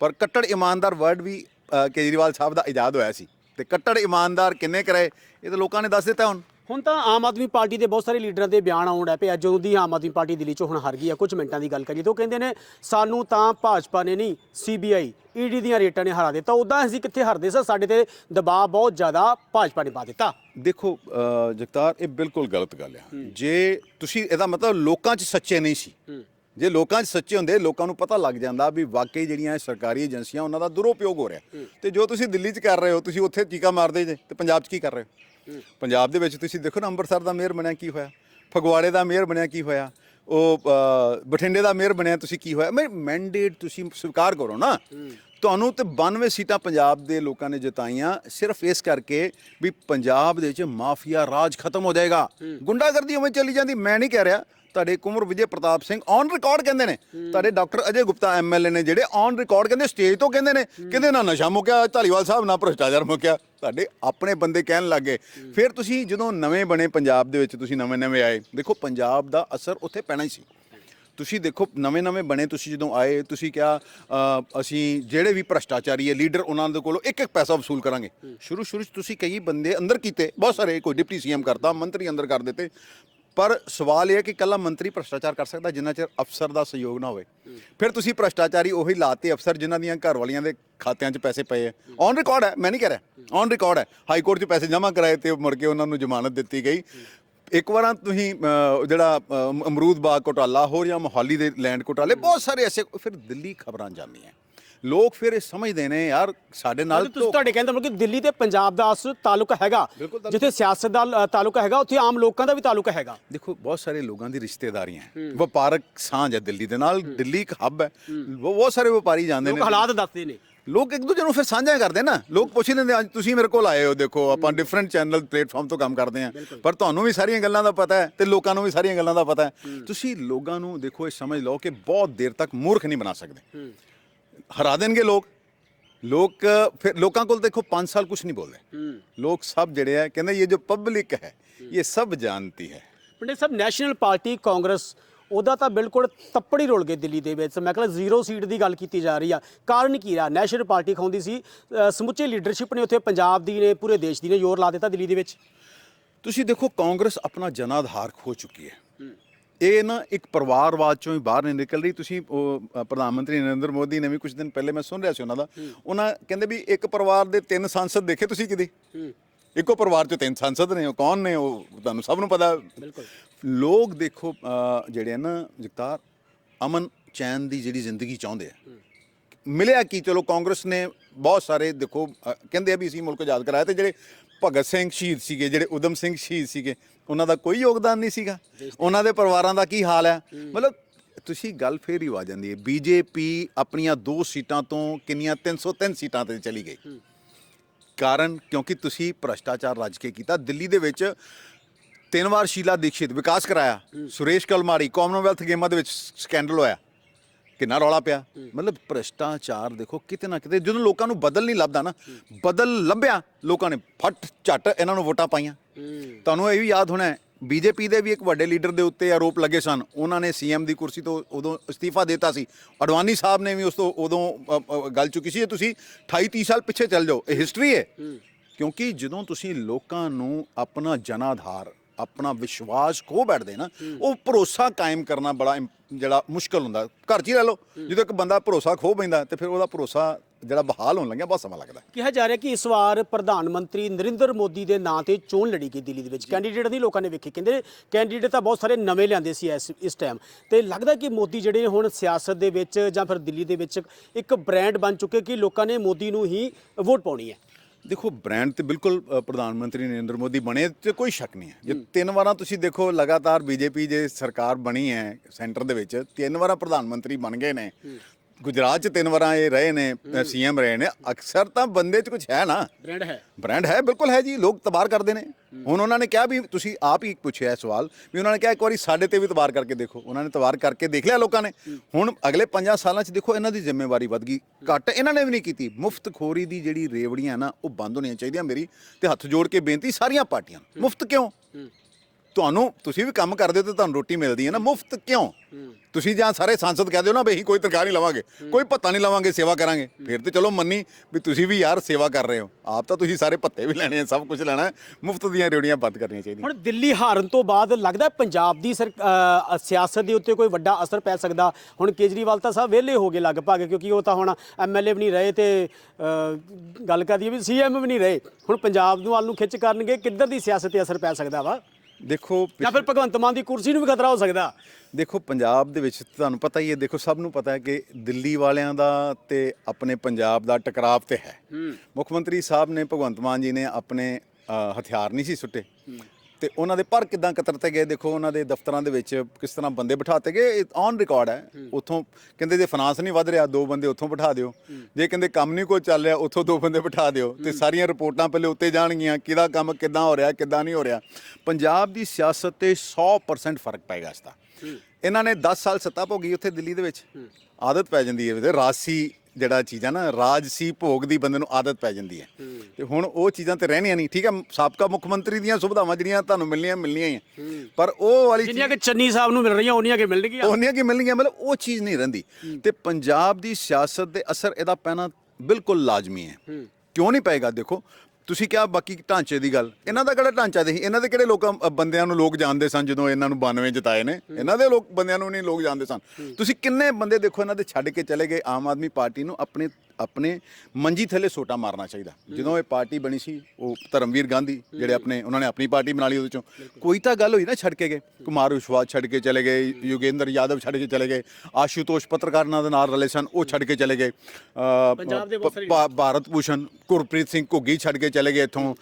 ਪਰ ਕੱਟੜ ਇਮਾਨਦਾਰ ਵਰਡ ਵੀ ਅ, ਕੇਜਰੀਵਾਲ ਸਾਹਿਬ ਦਾ ਇਜਾਦ ਹੋਇਆ ਸੀ। ਤੇ ਕੱਟੜ ਇਮਾਨਦਾਰ ਕਿੰਨੇ ਕਰੇ ਇਹ ਤਾਂ ਲੋਕਾਂ ਨੇ ਦੱਸ ਦਿੱਤਾ ਹੁਣ। ਹੁਣ ਤਾਂ ਆਮ ਆਦਮੀ ਪਾਰਟੀ ਦੇ ਬਹੁਤ ਸਾਰੇ ਲੀਡਰਾਂ ਦੇ ਬਿਆਨ ਆਉਣ ਡੈ ਪਏ ਅੱਜ ਜਦੋਂ ਦੀ ਆਮ ਆਦਮੀ ਪਾਰਟੀ ਦਿੱਲੀ 'ਚੋਂ ਹੁਣ ਹਾਰ ਗਈ ਆ ਕੁਝ ਮਿੰਟਾਂ ਦੀ ਗੱਲ ਕਰੀਏ ਤਾਂ ਉਹ ਕਹਿੰਦੇ ਨੇ ਸਾਨੂੰ ਤਾਂ ਭਾਜਪਾ ਨੇ ਨਹੀਂ ਸੀਬੀਆਈ ਈਡੀ ਦੀਆਂ ਰੇਟਾਂ ਨੇ ਹਰਾ ਦਿੱਤਾ ਉਦਾਂ ਅਸੀਂ ਕਿੱਥੇ ਹਾਰਦੇ ਸਾਂ ਸਾਡੇ ਤੇ ਦਬਾਅ ਬਹੁਤ ਜ਼ਿਆਦਾ ਭਾਜਪਾ ਨੇ ਪਾ ਦਿੱਤਾ। ਦੇਖੋ ਜਗਤਾਰ ਇਹ ਬਿਲਕੁਲ ਗਲਤ ਗੱਲ ਹੈ। ਜੇ ਤੁਸੀਂ ਇਹਦਾ ਮਤਲਬ ਲੋਕਾਂ 'ਚ ਸੱਚੇ ਨਹੀਂ ਸੀ ਜੇ ਲੋਕਾਂ 'ਚ ਸੱਚੇ ਹੁੰਦੇ ਲੋਕਾਂ ਨੂੰ ਪਤਾ ਲੱਗ ਜਾਂਦਾ ਵੀ ਵਾਕਈ ਜਿਹੜੀਆਂ ਸਰਕਾਰੀ ਏਜੰਸੀਆਂ ਉਹਨਾਂ ਦਾ ਦੁਰਉਪਯੋਗ ਹੋ ਰਿਹਾ। ਤੇ ਜੋ ਤੁਸੀਂ ਦਿੱਲੀ 'ਚ ਕਰ ਰਹੇ ਹੋ ਤੁਸੀਂ ਉੱਥੇ ਚੀਕਾ ਮਾਰਦੇ ਜੇ ਤੇ ਪੰਜਾਬ 'ਚ ਕੀ ਕਰ ਰਹੇ ਹੋ? ਪੰਜਾਬ ਦੇ ਵਿੱਚ ਤੁਸੀਂ ਦੇਖੋ ਨਾ ਅੰਮ੍ਰਿਤਸਰ ਦਾ ਮੇਅਰ ਬਣਿਆ ਕੀ ਹੋਇਆ? ਫਗਵਾੜੇ ਦਾ ਮੇਅਰ ਬਣਿਆ ਕੀ ਹੋਇਆ? ਉਹ ਬਠਿੰਡੇ ਦਾ ਮੇਅਰ ਬਣਿਆ ਤੁਸੀਂ ਕੀ ਹੋਇਆ? ਮੈਂ ਮੈਂਡੇਟ ਤੁਸੀਂ ਸਵੀਕਾਰ ਕਰੋ ਨਾ। ਤੁਹਾਨੂੰ ਤੇ 92 ਸੀਟਾਂ ਪੰਜਾਬ ਦੇ ਲੋਕਾਂ ਨੇ ਜਿਤਾਈਆਂ ਸਿਰਫ ਇਸ ਕਰਕੇ ਵੀ ਪੰਜਾਬ ਦੇ ਵਿੱਚ ਮਾਫੀਆ ਰਾਜ ਖਤਮ ਹੋ ਜਾਏਗਾ। ਗੁੰਡਾਗਰਦੀ ਉਵੇਂ ਚੱਲੀ ਜਾਂਦੀ ਮੈਂ ਨਹੀਂ ਕਹਿ ਰਿਹਾ। ਤੁਹਾਡੇ ਕੁਮਰ ਵਿਜੇ ਪ੍ਰਤਾਪ ਸਿੰਘ ਔਨ ਰਿਕਾਰਡ ਕਹਿੰਦੇ ਨੇ। ਤੁਹਾਡੇ ਡਾਕਟਰ ਅਜੇ ਗੁਪਤਾ ਐਮਐਲਏ ਨੇ ਜਿਹੜੇ ਔਨ ਰਿਕਾਰਡ ਕਹਿੰਦੇ ਸਟੇਜ ਤੋਂ ਕਹਿੰਦੇ ਨੇ, ਕਹਿੰਦੇ ਨਾ ਨਸ਼ਾ ਮੁੱਕਿਆ ਧਾਲੀਵਾਲ ਸਾਹਿਬ ਨਾ ਭ੍ਰਿਸ਼ਟਾਚਾਰ ਮੁੱਕਿਆ। ਤੁਹਾਡੇ ਆਪਣੇ ਬੰਦੇ ਕਹਿਣ ਲੱਗੇ ਫਿਰ ਤੁਸੀਂ ਜਦੋਂ ਨਵੇਂ ਬਣੇ ਪੰਜਾਬ ਦੇ ਵਿੱਚ, ਤੁਸੀਂ ਨਵੇਂ ਨਵੇਂ ਆਏ, ਦੇਖੋ ਪੰਜਾਬ ਦਾ ਅਸਰ ਉੱਥੇ ਪੈਣਾ ਹੀ ਸੀ। ਤੁਸੀਂ ਦੇਖੋ, ਨਵੇਂ ਨਵੇਂ ਬਣੇ, ਤੁਸੀਂ ਜਦੋਂ ਆਏ, ਤੁਸੀਂ ਕਿਹਾ ਅਸੀਂ ਜਿਹੜੇ ਵੀ ਭ੍ਰਸ਼ਟਾਚਾਰੀ ਹੈ, ਲੀਡਰ ਉਹਨਾਂ ਦੇ ਕੋਲੋਂ ਇੱਕ ਇੱਕ ਪੈਸਾ ਵਸੂਲ ਕਰਾਂਗੇ। ਸ਼ੁਰੂ ਸ਼ੁਰੂ 'ਚ ਤੁਸੀਂ ਕਈ ਬੰਦੇ ਅੰਦਰ ਕੀਤੇ, ਬਹੁਤ ਸਾਰੇ, ਕੋਈ ਡਿਪਟੀ ਸੀਐਮ ਕਰਤਾ, ਮੰਤਰੀ ਅੰਦਰ ਕਰ ਦਿੱਤੇ ਪਰ ਸਵਾਲ ਇਹ ਹੈ ਕਿ ਕੱਲਾ ਮੰਤਰੀ ਭ੍ਰਸ਼ਟਾਚਾਰ ਕਰ ਸਕਦਾ ਜਿੰਨਾ ਚਿਰ ਅਫਸਰ ਦਾ ਸਹਿਯੋਗ ਨਾ ਹੋਵੇ। ਫਿਰ ਤੁਸੀਂ ਭ੍ਰਸ਼ਟਾਚਾਰੀ ਉਹੀ ਲਾਤੇ ਅਫਸਰ ਜਿਨ੍ਹਾਂ ਦੀਆਂ ਘਰ ਵਾਲੀਆਂ ਦੇ ਖਾਤਿਆਂ 'ਚ ਪੈਸੇ ਪਏ ਹੈ। ਔਨ ਰਿਕਾਰਡ ਹੈ ਮੈਂ ਨਹੀਂ ਕਹਿ ਰਿਹਾ। ਔਨ ਰਿਕਾਰਡ ਹੈ। ਹਾਈ ਕੋਰਟ 'ਚ ਪੈਸੇ ਜਮ੍ਹਾਂ ਕਰਾਏ ਤੇ ਮੁੜ ਕੇ ਉਹਨਾਂ ਨੂੰ ਜ਼ਮਾਨਤ ਦਿੱਤੀ ਗਈ। ਇੱਕ ਵਾਰਾਂ ਤੁਸੀਂ ਜਿਹੜਾ ਅਮਰੂਦ ਬਾਗ ਘੋਟਾਲਾ ਹੋਰ ਜਾਂ ਮੋਹਾਲੀ ਦੇ ਲੈਂਡ ਘੋਟਾਲੇ ਬਹੁਤ ਸਾਰੇ ਐਸੇ ਫਿਰ ਦਿੱਲੀ ਖਬਰਾਂ ਜਾਂਦੀਆਂ। ਲੋਕ ਫਿਰ ਇਹ ਸਮਝਦੇ ਨੇ ਯਾਰ ਸਾਡੇ ਨਾਲ ਤੁਸੀਂ ਤੁਹਾਡੇ ਕਹਿੰਦੇ ਮਤਲਬ ਕਿ ਦਿੱਲੀ ਤੇ ਪੰਜਾਬ ਦਾ ਅਸਲ ਤਾਲੁਕ ਹੈਗਾ ਜਿੱਥੇ ਸਿਆਸਤ ਦਾ ਤਾਲੁਕ ਹੈਗਾ ਉੱਥੇ ਆਮ ਲੋਕਾਂ ਦਾ ਵੀ ਤਾਲੁਕ ਹੈਗਾ। ਦੇਖੋ ਬਹੁਤ ਸਾਰੇ ਲੋਕਾਂ ਦੀ ਰਿਸ਼ਤੇਦਾਰੀਆਂ ਵਪਾਰਕ ਸਾਂਝ ਹੈ ਦਿੱਲੀ ਦੇ ਨਾਲ ਦਿੱਲੀ ਇੱਕ ਹੱਬ ਹੈ। ਬਹੁਤ ਸਾਰੇ ਵਪਾਰੀ ਜਾਂਦੇ ਲੋਕ ਨੇ ਹਾਲਾਤ ਦੱਸਦੇ ਨੇ। ਲੋਕ ਇੱਕ ਦੂਜੇ ਨੂੰ ਫਿਰ ਸਾਂਝਾ ਕਰਦੇ ਨਾ। ਲੋਕ ਪੁੱਛ ਲੈਂਦੇ ਅੱਜ ਤੁਸੀਂ ਮੇਰੇ ਕੋਲ ਆਏ ਹੋ ਦੇਖੋ ਆਪਾਂ ਡਿਫਰੈਂਟ ਚੈਨਲ ਪਲੇਟਫਾਰਮ ਤੋਂ ਕੰਮ ਕਰਦੇ ਹਾਂ ਪਰ ਤੁਹਾਨੂੰ ਵੀ ਸਾਰੀਆਂ ਗੱਲਾਂ ਦਾ ਪਤਾ ਹੈ ਤੇ ਲੋਕਾਂ ਨੂੰ ਵੀ ਸਾਰੀਆਂ ਗੱਲਾਂ ਦਾ ਪਤਾ ਹੈ। ਤੁਸੀਂ ਲੋਕਾਂ ਨੂੰ ਦੇਖੋ ਇਹ ਸਮਝ ਲਓ ਕਿ ਬਹੁਤ ਦੇਰ ਤੱਕ ਮੂਰਖ ਨਹੀਂ ਬਣਾ ਸਕਦੇ। ਹਰਾ ਦੇਣਗੇ ਲੋਕ। ਲੋਕ ਫਿਰ ਲੋਕਾਂ ਕੋਲ ਦੇਖੋ 5 ਸਾਲ ਕੁਝ ਨਹੀਂ ਬੋਲਦੇ। ਲੋਕ ਸਭ ਜਿਹੜੇ ਆ ਕਹਿੰਦੇ ਇਹ ਜੋ ਪਬਲਿਕ ਹੈ ਇਹ ਸਭ ਜਾਣਤੀ ਹੈ। ਪੰਡਿਤ ਸਾਹਿਬ ਨੈਸ਼ਨਲ ਪਾਰਟੀ ਕਾਂਗਰਸ ਉਹਦਾ ਤਾਂ ਬਿਲਕੁਲ ਤੱਪੜੀ ਰੋਲ ਗਏ ਦਿੱਲੀ ਦੇ ਵਿੱਚ। ਮੈਂ ਕਹਿੰਦਾ ਜ਼ੀਰੋ ਸੀਟ ਦੀ ਗੱਲ ਕੀਤੀ ਜਾ ਰਹੀ ਆ। ਕਾਰਨ ਕੀ ਰਿਹਾ? ਨੈਸ਼ਨਲ ਪਾਰਟੀ ਖਾਉਂਦੀ ਸੀ। ਸਮੁੱਚੇ ਲੀਡਰਸ਼ਿਪ ਨੇ ਉੱਥੇ ਪੰਜਾਬ ਦੀ ਨੇ ਪੂਰੇ ਦੇਸ਼ ਦੀ ਨੇ ਜ਼ੋਰ ਲਾ ਦਿੱਤਾ ਦਿੱਲੀ ਦੇ ਵਿੱਚ। ਤੁਸੀਂ ਦੇਖੋ ਕਾਂਗਰਸ ਆਪਣਾ ਜਨਾਧਾਰ ਖੋ ਚੁੱਕੀ ਹੈ। ਇਹ ਨਾ ਇੱਕ ਪਰਿਵਾਰਵਾਦ ਚੋਂ ਹੀ ਬਾਹਰ ਨਹੀਂ ਨਿਕਲ ਰਹੀ। ਤੁਸੀਂ ਉਹ, ਪ੍ਰਧਾਨ ਮੰਤਰੀ ਨਰਿੰਦਰ ਮੋਦੀ ਨੇ ਵੀ ਕੁਝ ਦਿਨ ਪਹਿਲੇ ਮੈਂ ਸੁਣ ਰਿਹਾ ਸੀ ਉਹਨਾਂ ਦਾ। ਉਹਨਾਂ ਕਹਿੰਦੇ ਵੀ ਇੱਕ ਪਰਿਵਾਰ ਦੇ ਤਿੰਨ ਸੰਸਦ ਦੇਖੇ ਤੁਸੀਂ ਕਿਤੇ? ਇੱਕੋ ਪਰਿਵਾਰ ਚੋਂ ਤਿੰਨ ਸੰਸਦ ਨੇ ਉਹ ਕੌਣ ਨੇ ਉਹ ਤੁਹਾਨੂੰ ਸਭ ਨੂੰ ਪਤਾ। ਬਿਲਕੁਲ। ਲੋਕ ਦੇਖੋ ਜਿਹੜੇ ਨਾ ਜਗਤਾਰ ਅਮਨ ਚੈਨ ਦੀ ਜਿਹੜੀ ਜ਼ਿੰਦਗੀ ਚਾਹੁੰਦੇ ਆ। ਮਿਲਿਆ ਕੀ? ਚਲੋ ਕਾਂਗਰਸ ਨੇ ਬਹੁਤ ਸਾਰੇ ਦੇਖੋ ਕਹਿੰਦੇ ਆ ਵੀ ਅਸੀਂ ਮੁਲਕ ਆਜ਼ਾਦ ਕਰਾਇਆ ਤੇ ਜਿਹੜੇ ਭਗਤ ਸਿੰਘ ਸ਼ਹੀਦ ਸੀਗੇ ਜਿਹੜੇ ਉਦਮ ਸਿੰਘ ਸ਼ਹੀਦ ਸੀਗੇ ਉਹਨਾਂ ਦਾ ਕੋਈ ਯੋਗਦਾਨ ਨਹੀਂ ਸੀਗਾ। ਉਹਨਾਂ ਦੇ ਪਰਿਵਾਰਾਂ ਦਾ ਕੀ ਹਾਲ ਹੈ? ਮਤਲਬ ਤੁਸੀਂ ਗੱਲ ਫੇਰ ਹੀ ਆ ਜਾਂਦੀ ਹੈ। ਬੀਜੇਪੀ ਆਪਣੀਆਂ ਦੋ ਸੀਟਾਂ ਤੋਂ ਕਿੰਨੀਆਂ? 303 ਸੀਟਾਂ ਤੇ ਚਲੀ ਗਈ। ਕਾਰਨ ਕਿਉਂਕਿ ਤੁਸੀਂ ਭ੍ਰਸ਼ਟਾਚਾਰ ਰੱਜ ਕੇ ਕੀਤਾ। ਦਿੱਲੀ ਦੇ ਵਿੱਚ ਤਿੰਨ ਵਾਰ ਸ਼ੀਲਾ ਦੀਕਸ਼ਿਤ ਵਿਕਾਸ ਕਰਾਇਆ। ਸੁਰੇਸ਼ ਕਲਮਾੜੀ ਕਾਮਨਵੈਲਥ ਗੇਮਾਂ ਦੇ ਵਿੱਚ ਸਕੈਂਡਲ ਹੋਇਆ। ਕਿੰਨਾ ਰੌਲਾ ਪਿਆ। ਮਤਲਬ ਭ੍ਰਸ਼ਟਾਚਾਰ ਦੇਖੋ ਕਿਤੇ ਨਾ ਕਿਤੇ ਜਦੋਂ ਲੋਕਾਂ ਨੂੰ ਬਦਲ ਨਹੀਂ ਲੱਭਦਾ ਨਾ ਬਦਲ ਲੱਭਿਆ ਲੋਕਾਂ ਨੇ ਫਟ ਝੱਟ ਇਹਨਾਂ ਨੂੰ ਵੋਟਾਂ ਪਾਈਆਂ। ਤੁਹਾਨੂੰ ਇਹ ਵੀ ਯਾਦ ਹੋਣਾ ਹੈ ਬੀਜੇਪੀ ਦੇ ਵੀ ਇੱਕ ਵੱਡੇ ਲੀਡਰ ਦੇ ਉੱਤੇ ਆਰੋਪ ਲੱਗੇ ਸਨ। ਉਹਨਾਂ ਨੇ ਸੀਐਮ ਦੀ ਕੁਰਸੀ ਤੋਂ ਉਦੋਂ ਅਸਤੀਫਾ ਦਿੱਤਾ ਸੀ। ਅਡਵਾਨੀ ਸਾਹਿਬ ਨੇ ਵੀ ਉਸ ਤੋਂ ਉਦੋਂ ਗੱਲ ਚੁੱਕੀ ਸੀ ਇਹ ਤੁਸੀਂ 28 30 ਸਾਲ ਪਿੱਛੇ ਚੱਲ ਜਾਓ, ਇਹ ਹਿਸਟਰੀ ਹੈ। ਕਿਉਂਕਿ ਜਦੋਂ ਤੁਸੀਂ ਲੋਕਾਂ ਨੂੰ ਆਪਣਾ ਜਨਾਧਾਰ, ਆਪਣਾ ਵਿਸ਼ਵਾਸ ਖੋ ਬੈਠਦੇ ਨਾ, ਉਹ ਭਰੋਸਾ ਕਾਇਮ ਕਰਨਾ ਬੜਾ ਇੰਪ- ਜਿਹੜਾ ਮੁਸ਼ਕਲ ਹੁੰਦਾ। ਘਰ 'ਚ ਹੀ ਰਹਿ ਲਓ। ਜਦੋਂ ਇੱਕ ਬੰਦਾ ਭਰੋਸਾ ਖੋ ਪੈਂਦਾ, ਤੇ ਫਿਰ ਉਹਦਾ ਭਰੋਸਾ ਜਿਹੜਾ ਬਹਾਲ ਹੋਣ ਲੱਗਿਆ ਬਹੁਤ ਸਮਾਂ ਲੱਗਦਾ ਕਿਹਾ ਜਾ ਰਿਹਾ ਕਿ ਇਸ ਵਾਰ ਪ੍ਰਧਾਨ ਮੰਤਰੀ ਨਰਿੰਦਰ ਮੋਦੀ ਦੇ ਨਾਂ ਤੇ ਚੋਣ ਲੜੀ ਗਈ ਦਿੱਲੀ ਦੇ ਵਿੱਚ। ਕੈਂਡੀਡੇਟ ਨਹੀਂ ਲੋਕਾਂ ਨੇ ਵੇਖੇ ਕਹਿੰਦੇ ਕੈਂਡੀਡੇਟ ਤਾਂ ਬਹੁਤ ਸਾਰੇ ਨਵੇਂ ਲਿਆਂਦੇ ਸੀ ਇਸ ਇਸ ਟਾਈਮ ਤੇ ਲੱਗਦਾ ਕਿ ਮੋਦੀ ਜਿਹੜੇ ਹੁਣ ਸਿਆਸਤ ਦੇ ਵਿੱਚ ਜਾਂ ਫਿਰ ਦਿੱਲੀ ਦੇ ਵਿੱਚ ਇੱਕ ਬ੍ਰਾਂਡ ਬਣ ਚੁੱਕੇ ਕਿ ਲੋਕਾਂ ਨੇ ਮੋਦੀ ਨੂੰ ਹੀ ਵੋਟ ਪਾਉਣੀ ਹੈ। ਦੇਖੋ ਬ੍ਰਾਂਡ ਤੇ ਬਿਲਕੁਲ ਪ੍ਰਧਾਨ ਮੰਤਰੀ ਨਰਿੰਦਰ ਮੋਦੀ ਬਣੇ ਤੇ ਕੋਈ ਸ਼ੱਕ ਨਹੀਂ ਹੈ। ਜੇ ਤਿੰਨ ਵਾਰਾਂ ਤੁਸੀਂ ਦੇਖੋ ਲਗਾਤਾਰ ਬੀਜੇਪੀ ਜੇ ਸਰਕਾਰ ਬਣੀ ਹੈ ਸੈਂਟਰ ਦੇ ਵਿੱਚ ਤਿੰਨ ਵਾਰਾਂ ਪ੍ਰਧਾਨ ਮੰਤਰੀ ਬਣ ਗਏ ਨੇ। ਗੁਜਰਾਤ 'ਚ ਤਿੰਨ ਵਾਰਾਂ ਇਹ ਰਹੇ ਨੇ ਸੀਐਮ ਰਹੇ ਨੇ ਅਕਸਰ ਤਾਂ ਬੰਦੇ 'ਚ ਕੁਝ ਹੈ ਨਾ। ਬ੍ਰਾਂਡ ਹੈ। ਬ੍ਰਾਂਡ ਹੈ ਬਿਲਕੁਲ ਹੈ ਜੀ ਲੋਕ ਤਬਾਰ ਕਰਦੇ ਨੇ। ਹੁਣ ਉਹਨਾਂ ਨੇ ਕਿਹਾ ਵੀ ਤੁਸੀਂ ਆਪ ਹੀ ਪੁੱਛਿਆ ਸਵਾਲ ਵੀ ਉਹਨਾਂ ਨੇ ਕਿਹਾ ਇੱਕ ਵਾਰੀ ਸਾਡੇ ਤੇ ਵੀ ਤਬਾਰ ਕਰਕੇ ਦੇਖੋ। ਉਹਨਾਂ ਨੇ ਤਬਾਰ ਕਰਕੇ ਦੇਖ ਲਿਆ ਲੋਕਾਂ ਨੇ। ਹੁਣ ਅਗਲੇ 5 ਸਾਲਾਂ 'ਚ ਦੇਖੋ ਇਹਨਾਂ ਦੀ ਜ਼ਿੰਮੇਵਾਰੀ ਵੱਧ ਗਈ। ਘੱਟ ਇਹਨਾਂ ਨੇ ਵੀ ਨਹੀਂ ਕੀਤੀ। ਮੁਫਤਖੋਰੀ ਦੀ ਜਿਹੜੀ ਰੇਵੜੀਆਂ ਨਾ ਉਹ ਬੰਦ ਹੋਣੀਆਂ ਚਾਹੀਦੀਆਂ ਮੇਰੀ ਤੇ ਹੱਥ ਜੋੜ ਕੇ ਬੇਨਤੀ ਸਾਰੀਆਂ ਪਾਰਟੀਆਂ ਮੁਫਤ ਕਿਉਂ? ਤੁਹਾਨੂੰ ਤੁਸੀਂ ਵੀ ਕੰਮ ਕਰਦੇ ਹੋ ਤੇ ਤੁਹਾਨੂੰ ਰੋਟੀ ਮਿਲਦੀ ਹੈ ਨਾ, ਮੁਫਤ ਕਿਉਂ? ਤੁਸੀਂ ਜਾਂ ਸਾਰੇ ਸੰਸਦ ਕਹਦੇ ਹੋ ਨਾ ਵੀ ਅਸੀਂ ਕੋਈ ਤਨਖਾਹ ਨਹੀਂ ਲਵਾਂਗੇ, ਕੋਈ ਭੱਤਾ ਨਹੀਂ ਲਵਾਂਗੇ, ਸੇਵਾ ਕਰਾਂਗੇ। ਫਿਰ ਤੇ ਚਲੋ ਮੰਨੀ ਵੀ ਤੁਸੀਂ ਵੀ ਯਾਰ ਸੇਵਾ ਕਰ ਰਹੇ ਹੋ। ਆਪ ਤਾਂ ਤੁਸੀਂ ਸਾਰੇ ਭੱਤੇ ਵੀ ਲੈਣੇ ਆ, ਸਭ ਕੁਝ ਲੈਣਾ ਮੁਫਤ ਦੀਆਂ ਰੇੜੀਆਂ ਬੰਦ ਕਰਨੀਆਂ ਚਾਹੀਦੀਆਂ। ਹੁਣ ਦਿੱਲੀ ਹਾਰਨ ਤੋਂ ਬਾਅਦ ਲੱਗਦਾ ਪੰਜਾਬ ਦੀ ਸਰ- ਸਿਆਸਤ ਦੇ ਉੱਤੇ ਕੋਈ ਵੱਡਾ ਅਸਰ ਪੈ ਸਕਦਾ। ਹੁਣ ਕੇਜਰੀਵਾਲ ਤਾਂ ਸਾਹਿਬ ਵਿਹਲੇ ਹੋ ਗਏ ਲਗਭਗ, ਕਿਉਂਕਿ ਉਹ ਤਾਂ ਹੁਣ ਐਮਐਲਏ ਵੀ ਨਹੀਂ ਰਹੇ ਤੇ ਗੱਲ ਕਰਦੀ ਵੀ ਸੀਐਮ ਵੀ ਨਹੀਂ ਰਹੇ। ਹੁਣ ਪੰਜਾਬ ਨੂੰ ਵੱਲ ਨੂੰ ਖਿੱਚ ਕਰਨਗੇ, ਕਿੱਧਰ ਦੀ ਸਿਆਸਤ ਤੇ ਅਸਰ ਪੈ ਸਕਦਾ ਵਾ? ਦੇਖੋ ਜਾਂ ਫਿਰ ਭਗਵੰਤ ਮਾਨ ਦੀ ਕੁਰਸੀ ਨੂੰ ਵੀ ਖਤਰਾ ਹੋ ਸਕਦਾ। ਦੇਖੋ ਪੰਜਾਬ ਦੇ ਵਿੱਚ ਤੁਹਾਨੂੰ ਪਤਾ ਹੀ ਹੈ ਦੇਖੋ ਸਭ ਨੂੰ ਪਤਾ ਹੈ ਕਿ ਦਿੱਲੀ ਵਾਲਿਆਂ ਦਾ ਤੇ ਆਪਣੇ ਪੰਜਾਬ ਦਾ ਟਕਰਾਵ ਤੇ ਹੈ। ਮੁੱਖ ਮੰਤਰੀ ਸਾਹਿਬ ਨੇ ਭਗਵੰਤ ਮਾਨ ਜੀ ਨੇ ਆਪਣੇ ਅ, ਹਥਿਆਰ ਨਹੀਂ ਸੀ ਸੁੱਟੇ। ਤੇ ਉਹਨਾਂ ਦੇ ਪਰ ਕਿਦਾਂ ਕਤਰਤੇ ਗਏ? ਦੇਖੋ ਉਹਨਾਂ ਦੇ ਦਫ਼ਤਰਾਂ ਦੇ ਵਿੱਚ ਕਿਸ ਤਰ੍ਹਾਂ ਬੰਦੇ ਬਿਠਾਤੇ ਗਏ? ਔਨ ਰਿਕਾਰਡ ਹੈ। ਉੱਥੋਂ ਕਹਿੰਦੇ ਜੇ ਫਾਈਨਾਂਸ ਨਹੀਂ ਵੱਧ ਰਿਹਾ ਦੋ ਬੰਦੇ ਉੱਥੋਂ ਬਿਠਾ ਦਿਓ। ਜੇ ਕਹਿੰਦੇ ਕੰਮ ਨਹੀਂ ਕੋਈ ਚੱਲ ਰਿਹਾ ਉੱਥੋਂ ਦੋ ਬੰਦੇ ਬਿਠਾ ਦਿਓ। ਤੇ ਸਾਰੀਆਂ ਰਿਪੋਰਟਾਂ ਪਹਿਲੇ ਉੱਤੇ ਜਾਣਗੀਆਂ ਕਿਹਦਾ ਕੰਮ ਕਿੱਦਾਂ ਹੋ ਰਿਹਾ ਕਿੱਦਾਂ ਨਹੀਂ ਹੋ ਰਿਹਾ। ਪੰਜਾਬ ਦੀ ਸਿਆਸਤ ਤੇ 100% ਫ਼ਰਕ ਪਏਗਾ ਇਸ ਦਾ। ਇਹਨਾਂ ਨੇ 10 ਸਾਲ ਸੱਤਾ ਭੋਗੀ ਉੱਥੇ ਦਿੱਲੀ ਦੇ ਵਿੱਚ। ਆਦਤ ਪੈ ਜਾਂਦੀ ਹੈ ਵੀ ਰਾਸੀ ਜਿਹੜਾ ਚੀਜ਼ਾਂ ਨਾ ਰਾਜਸੀ ਭੋਗ ਦੀ ਬੰਦੇ ਨੂੰ ਆਦਤ ਪੈ ਜਾਂਦੀ ਹੈ। ਤੇ ਹੁਣ ਉਹ ਚੀਜ਼ਾਂ ਤੇ ਰਹਿਣੀਆਂ ਨਹੀਂ ਠੀਕ ਹੈ ਸਾਬਕਾ ਮੁੱਖ ਮੰਤਰੀ ਦੀਆਂ ਸੁਵਿਧਾਵਾਂ ਜਿਹੜੀਆਂ ਤੁਹਾਨੂੰ ਮਿਲਣੀਆਂ ਮਿਲਣੀਆਂ ਹੀ ਆ। ਪਰ ਉਹ ਵਾਲੀ ਜਿੰਨੀਆਂ ਕਿ ਚੰਨੀ ਸਾਹਿਬ ਨੂੰ ਮਿਲ ਰਹੀਆਂ ਉਹਨੀਆਂ ਕਿ ਮਿਲਣਗੀਆਂ ਉਹਨੀਆਂ ਕਿ ਮਿਲਣਗੀਆਂ ਮਤਲਬ ਉਹ ਚੀਜ਼ ਨਹੀਂ ਰਹਿੰਦੀ। ਤੇ ਪੰਜਾਬ ਦੀ ਸਿਆਸਤ ਦੇ ਅਸਰ ਇਹਦਾ ਪੈਣਾ ਬਿਲਕੁਲ ਲਾਜ਼ਮੀ ਹੈ। ਕਿਉਂ ਨਹੀਂ ਪਏਗਾ? ਦੇਖੋ ਤੁਸੀਂ ਕਿਹਾ ਬਾਕੀ ਢਾਂਚੇ ਦੀ ਗੱਲ। ਇਹਨਾਂ ਦਾ ਕਿਹੜਾ ਢਾਂਚਾ ਦੇ ਸੀ? ਇਹਨਾਂ ਦੇ ਕਿਹੜੇ ਲੋਕਾਂ ਅ, ਬੰਦਿਆਂ ਨੂੰ ਲੋਕ ਜਾਣਦੇ ਸਨ ਜਦੋਂ ਇਹਨਾਂ ਨੂੰ 92 ਜਿਤਾਏ ਨੇ? ਇਹਨਾਂ ਦੇ ਲੋਕ ਬੰਦਿਆਂ ਨੂੰ ਨਹੀਂ ਲੋਕ ਜਾਣਦੇ ਸਨ। ਤੁਸੀਂ ਕਿੰਨੇ ਬੰਦੇ ਦੇਖੋ ਇਹਨਾਂ ਦੇ ਛੱਡ ਕੇ ਚਲੇ ਗਏ? ਆਮ ਆਦਮੀ ਪਾਰਟੀ ਨੂੰ ਆਪਣੇ ਆਪਣੇ ਮੰਜੀ ਥੱਲੇ ਸੋਟਾ ਮਾਰਨਾ ਚਾਹੀਦਾ। ਜਦੋਂ ਇਹ ਪਾਰਟੀ ਬਣੀ ਸੀ ਉਹ ਧਰਮਵੀਰ ਗਾਂਧੀ ਜਿਹੜੇ ਆਪਣੇ ਉਹਨਾਂ ਨੇ ਆਪਣੀ ਪਾਰਟੀ ਬਣਾ ਲਈ ਉਹਦੇ ਚੋਂ। ਕੋਈ ਤਾਂ ਗੱਲ ਹੋਈ ਨਾ ਛੱਡ ਕੇ ਗਏ। ਕੁਮਾਰ ਵਿਸ਼ਵਾਸ ਛੱਡ ਕੇ ਚਲੇ ਗਏ ਯੋਗੇਂਦਰ ਯਾਦਵ ਛੱਡ ਕੇ ਚਲੇ ਗਏ ਆਸ਼ੂਤੋਸ਼ ਪੱਤਰਕਾਰਾਂ ਦੇ ਨਾਲ ਰਲੇ ਸਨ ਉਹ ਛੱਡ ਕੇ ਚਲੇ ਗਏ। ਭਾਰਤ ਭੂਸ਼ਣ ਗੁਰਪ੍ਰੀਤ ਸਿੰਘ ਘੁੱਗੀ ਛੱਡ ਕੇ ਚਲੇ ਗਏ ਇੱਥੋਂ।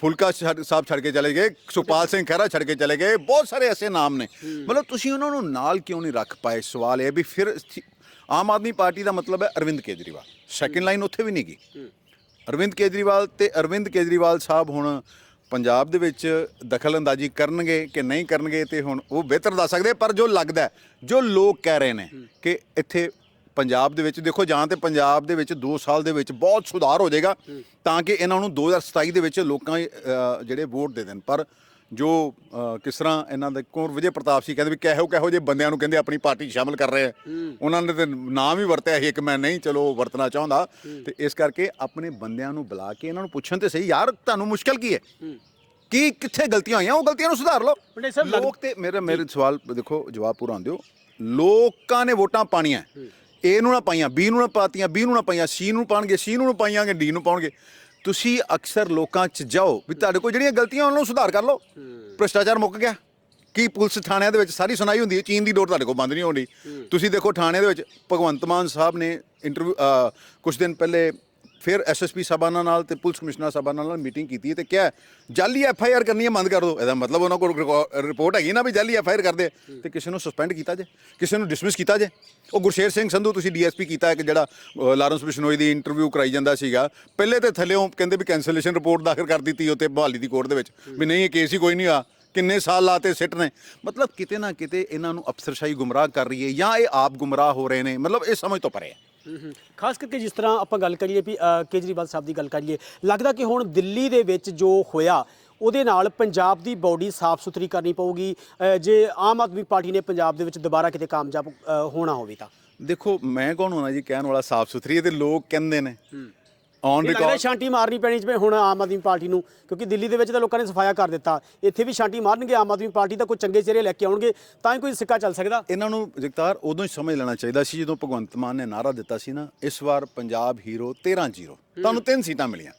ਫੁਲਕਾ। ਸਾਹਿਬ ਛੱਡ ਕੇ ਚਲੇ ਗਏ ਸੁਪਾਲ ਸਿੰਘ ਖਹਿਰਾ ਛੱਡ ਕੇ ਚਲੇ ਗਏ ਬਹੁਤ ਸਾਰੇ ਐਸੇ ਨਾਮ ਨੇ। ਮਤਲਬ ਤੁਸੀਂ ਉਹਨਾਂ ਨੂੰ ਨਾਲ ਕਿਉਂ ਨਹੀਂ ਰੱਖ ਪਾਏ? ਸਵਾਲ ਇਹ ਵੀ ਫਿਰ ਆਮ ਆਦਮੀ ਪਾਰਟੀ ਦਾ ਮਤਲਬ ਹੈ ਅਰਵਿੰਦ ਕੇਜਰੀਵਾਲ। ਸੈਕਿੰਡ ਲਾਈਨ ਉੱਥੇ ਵੀ ਨਹੀਂ ਗਈ। ਅਰਵਿੰਦ ਕੇਜਰੀਵਾਲ ਤੇ ਅਰਵਿੰਦ ਕੇਜਰੀਵਾਲ ਸਾਹਿਬ ਹੁਣ ਪੰਜਾਬ ਦੇ ਵਿੱਚ ਦਖਲਅੰਦਾਜ਼ੀ ਕਰਨਗੇ ਕਿ ਨਹੀਂ ਕਰਨਗੇ ਤੇ ਹੁਣ ਉਹ ਬਿਹਤਰ ਦੱਸ ਸਕਦੇ ਪਰ ਜੋ ਲੱਗਦਾ ਜੋ ਲੋਕ ਕਹਿ ਰਹੇ ਨੇ ਕਿ ਇੱਥੇ ਪੰਜਾਬ ਦੇ ਵਿੱਚ ਦੇਖੋ ਜਾਂ ਤੇ ਪੰਜਾਬ ਦੇ ਵਿੱਚ 2 ਸਾਲ ਦੇ ਵਿੱਚ ਬਹੁਤ ਸੁਧਾਰ ਹੋ ਜਾਏਗਾ ਤਾਂ ਕਿ ਇਹਨਾਂ ਨੂੰ 2027 ਦੇ ਵਿੱਚ ਲੋਕਾਂ ਜਿਹੜੇ ਵੋਟ ਦੇ ਦੇਣ। ਪਰ ਜੋ ਕਿਸ ਤਰ੍ਹਾਂ ਇਹਨਾਂ ਦੇ ਕੋਰ ਵਿਜੇ ਪ੍ਰਤਾਪ ਸੀ ਕਹਿੰਦੇ ਵੀ ਕਿਹੋ ਕਿਹੋ ਜਿਹੇ ਬੰਦਿਆਂ ਨੂੰ ਕਹਿੰਦੇ ਆਪਣੀ ਪਾਰਟੀ ਸ਼ਾਮਲ ਕਰ ਰਹੇ ਆ। ਉਹਨਾਂ ਨੇ ਤੇ ਨਾਮ ਹੀ ਵਰਤਿਆ ਸੀ ਇੱਕ ਮੈਂ ਨਹੀਂ ਚਲੋ ਵਰਤਣਾ ਚਾਹੁੰਦਾ। ਤੇ ਇਸ ਕਰਕੇ ਆਪਣੇ ਬੰਦਿਆਂ ਨੂੰ ਬੁਲਾ ਕੇ ਇਹਨਾਂ ਨੂੰ ਪੁੱਛਣ ਤੇ ਸਹੀ ਯਾਰ ਤੁਹਾਨੂੰ ਮੁਸ਼ਕਲ ਕੀ ਹੈ? ਕੀ ਕਿੱਥੇ ਗਲਤੀਆਂ ਹੋਈਆਂ? ਉਹ ਗਲਤੀਆਂ ਨੂੰ ਸੁਧਾਰ ਲਓ। ਲੋਕ ਤੇ ਮੇਰੇ ਮੇਰੇ ਸਵਾਲ ਦੇਖੋ ਜਵਾਬ ਪੂਰਾ ਆਉਂਦਿਓ ਲੋਕਾਂ ਨੇ ਵੋਟਾਂ ਪਾਣੀਆਂ। ਏ ਨੂੰ ਨਾ ਪਾਈਆਂ ਬੀ ਨੂੰ ਨਾ ਪਾਤੀਆਂ ਬੀ ਨੂੰ ਨਾ ਪਾਈਆਂ ਸੀ ਨੂੰ ਪਾਣਗੇ ਸੀ ਨੂੰ ਨਾ ਪਾਈਆਂਗੇ ਡੀ ਨੂੰ ਪਾਉਣਗੇ। ਤੁਸੀਂ ਅਕਸਰ ਲੋਕਾਂ 'ਚ ਜਾਓ ਵੀ ਤੁਹਾਡੇ ਕੋਲ ਜਿਹੜੀਆਂ ਗਲਤੀਆਂ ਉਹਨਾਂ ਨੂੰ ਸੁਧਾਰ ਕਰ ਲਓ। ਭ੍ਰਿਸ਼ਟਾਚਾਰ ਮੁੱਕ ਗਿਆ। ਕੀ ਪੁਲਿਸ ਥਾਣਿਆਂ ਦੇ ਵਿੱਚ ਸਾਰੀ ਸੁਣਾਈ ਹੁੰਦੀ ਹੈ ਚੀਨ ਦੀ ਡੋਰ ਤੁਹਾਡੇ ਕੋਲ ਬੰਦ ਨਹੀਂ ਹੋਣੀ ਤੁਸੀਂ ਦੇਖੋ ਥਾਣਿਆਂ ਦੇ ਵਿੱਚ ਭਗਵੰਤ ਮਾਨ ਸਾਹਿਬ ਨੇ ਇੰਟਰਵਿਊ ਕੁਝ ਦਿਨ ਪਹਿਲੇ ਫਿਰ ਐਸਐਸਪੀ ਸਾਹਿਬਾਨਾਂ ਨਾਲ ਤੇ ਪੁਲਿਸ ਕਮਿਸ਼ਨਰ ਸਾਹਿਬਾਨਾਂ ਨਾਲ ਮੀਟਿੰਗ ਕੀਤੀ ਤੇ ਕਿਹਾ ਜਾਲੀ ਐਫਆਈਆਰ ਕਰਨੀ ਹੈ ਬੰਦ ਕਰ ਦਿਓ। ਇਹਦਾ ਮਤਲਬ ਉਹਨਾਂ ਕੋਲ ਰਿਪੋਰਟ ਹੈਗੀ ਨਾ ਵੀ ਜਾਲੀ ਐਫਆਈਆਰ ਕਰਦੇ। ਤੇ ਕਿਸੇ ਨੂੰ ਸਸਪੈਂਡ ਕੀਤਾ ਜੇ ਕਿਸੇ ਨੂੰ ਡਿਸਮਿਸ ਕੀਤਾ ਜੇ। ਉਹ ਗੁਰਸ਼ੇਰ ਸਿੰਘ ਸੰਧੂ ਤੁਸੀਂ ਡੀਐਸਪੀ ਕੀਤਾ ਇੱਕ ਜਿਹੜਾ ਅ, ਲਾਰੈਂਸ ਬਿਸ਼ਨੋਈ ਦੀ ਇੰਟਰਵਿਊ ਕਰਾਈ ਜਾਂਦਾ ਸੀਗਾ। ਪਹਿਲੇ ਤੇ ਥੱਲੇੋਂ ਕਹਿੰਦੇ ਵੀ ਕੈਂਸਲੇਸ਼ਨ ਰਿਪੋਰਟ ਦਾਖਲ ਕਰ ਦਿੱਤੀ ਉੱਤੇ ਬਹਾਲੀ ਦੀ ਕੋਰਟ ਦੇ ਵਿੱਚ। ਵੀ ਨਹੀਂ ਇਹ ਕੇਸ ਹੀ ਕੋਈ ਨਹੀਂ ਆ। ਕਿੰਨੇ ਸਾਲ ਲਾਤੇ ਸਿੱਟ ਨੇ। ਮਤਲਬ ਕਿਤੇ ਨਾ ਕਿਤੇ ਇਹਨਾਂ ਨੂੰ ਅਫਸਰਸ਼ਾਹੀ ਗੁੰਮਰਾਹ ਕਰ ਰਹੀ ਹੈ ਜਾਂ ਇਹ ਆਪ ਗੁੰਮਰਾਹ ਹੋ ਰਹੇ ਨੇ। ਮਤਲਬ ਇਹ ਸਮਝ ਤੋਂ ਪਰੇ ਹੈ। ਖਾਸ ਕਰਕੇ ਜਿਸ ਤਰ੍ਹਾਂ ਆਪਾਂ ਗੱਲ ਕਰੀਏ ਵੀ ਕੇਜਰੀਵਾਲ ਸਾਹਿਬ ਦੀ ਗੱਲ ਕਰੀਏ ਲੱਗਦਾ ਕਿ ਹੁਣ ਦਿੱਲੀ ਦੇ ਵਿੱਚ ਜੋ ਹੋਇਆ ਉਹਦੇ ਨਾਲ ਪੰਜਾਬ ਦੀ ਬਾਡੀ ਸਾਫ਼ ਸੁਥਰੀ ਕਰਨੀ ਪਊਗੀ। ਜੇ ਆਮ ਆਦਮੀ ਪਾਰਟੀ ਨੇ ਪੰਜਾਬ ਦੇ ਵਿੱਚ ਦੁਬਾਰਾ ਕਿਤੇ ਕਾਮਯਾਬ ਹੋਣਾ ਹੋਵੇ ਤਾਂ। ਦੇਖੋ ਮੈਂ ਕੌਣ ਹੋਣਾ ਜੀ? ਕਹਿਣ ਵਾਲਾ ਸਾਫ਼ ਸੁਥਰੀ ਇਹ ਤੇ ਲੋਕ ਕਹਿੰਦੇ ਨੇ। ਔਨ ਲੱਗਦਾ ਰਿਕਾਰਡ ਸ਼ਾਂਤੀ ਮਾਰਨੀ ਪੈਣੀ ਜਿਵੇਂ ਹੁਣ ਆਮ ਆਦਮੀ ਪਾਰਟੀ ਨੂੰ ਕਿਉਂਕਿ ਦਿੱਲੀ ਦੇ ਵਿੱਚ ਤਾਂ ਲੋਕਾਂ ਨੇ ਸਫਾਇਆ ਕਰ ਦਿੱਤਾ। ਇੱਥੇ ਵੀ ਸ਼ਾਂਤੀ ਮਾਰਨਗੇ ਆਮ ਆਦਮੀ ਪਾਰਟੀ ਦਾ ਕੋਈ ਚੰਗੇ ਚਿਹਰੇ ਲੈ ਕੇ ਆਉਣਗੇ ਤਾਂ ਹੀ ਕੋਈ ਸਿੱਕਾ ਚੱਲ ਸਕਦਾ। ਇਹਨਾਂ ਨੂੰ ਜਗਤਾਰ ਉਦੋਂ ਹੀ ਸਮਝ ਲੈਣਾ ਚਾਹੀਦਾ ਸੀ ਜਦੋਂ ਭਗਵੰਤ ਮਾਨ ਨੇ ਨਾਰਾ ਦਿੱਤਾ ਸੀ ਨਾ ਇਸ ਵਾਰ ਪੰਜਾਬ ਹੀਰੋ 13-0 ਤੁਹਾਨੂੰ ਤਿੰਨ ਸੀਟਾਂ ਮਿਲੀਆਂ।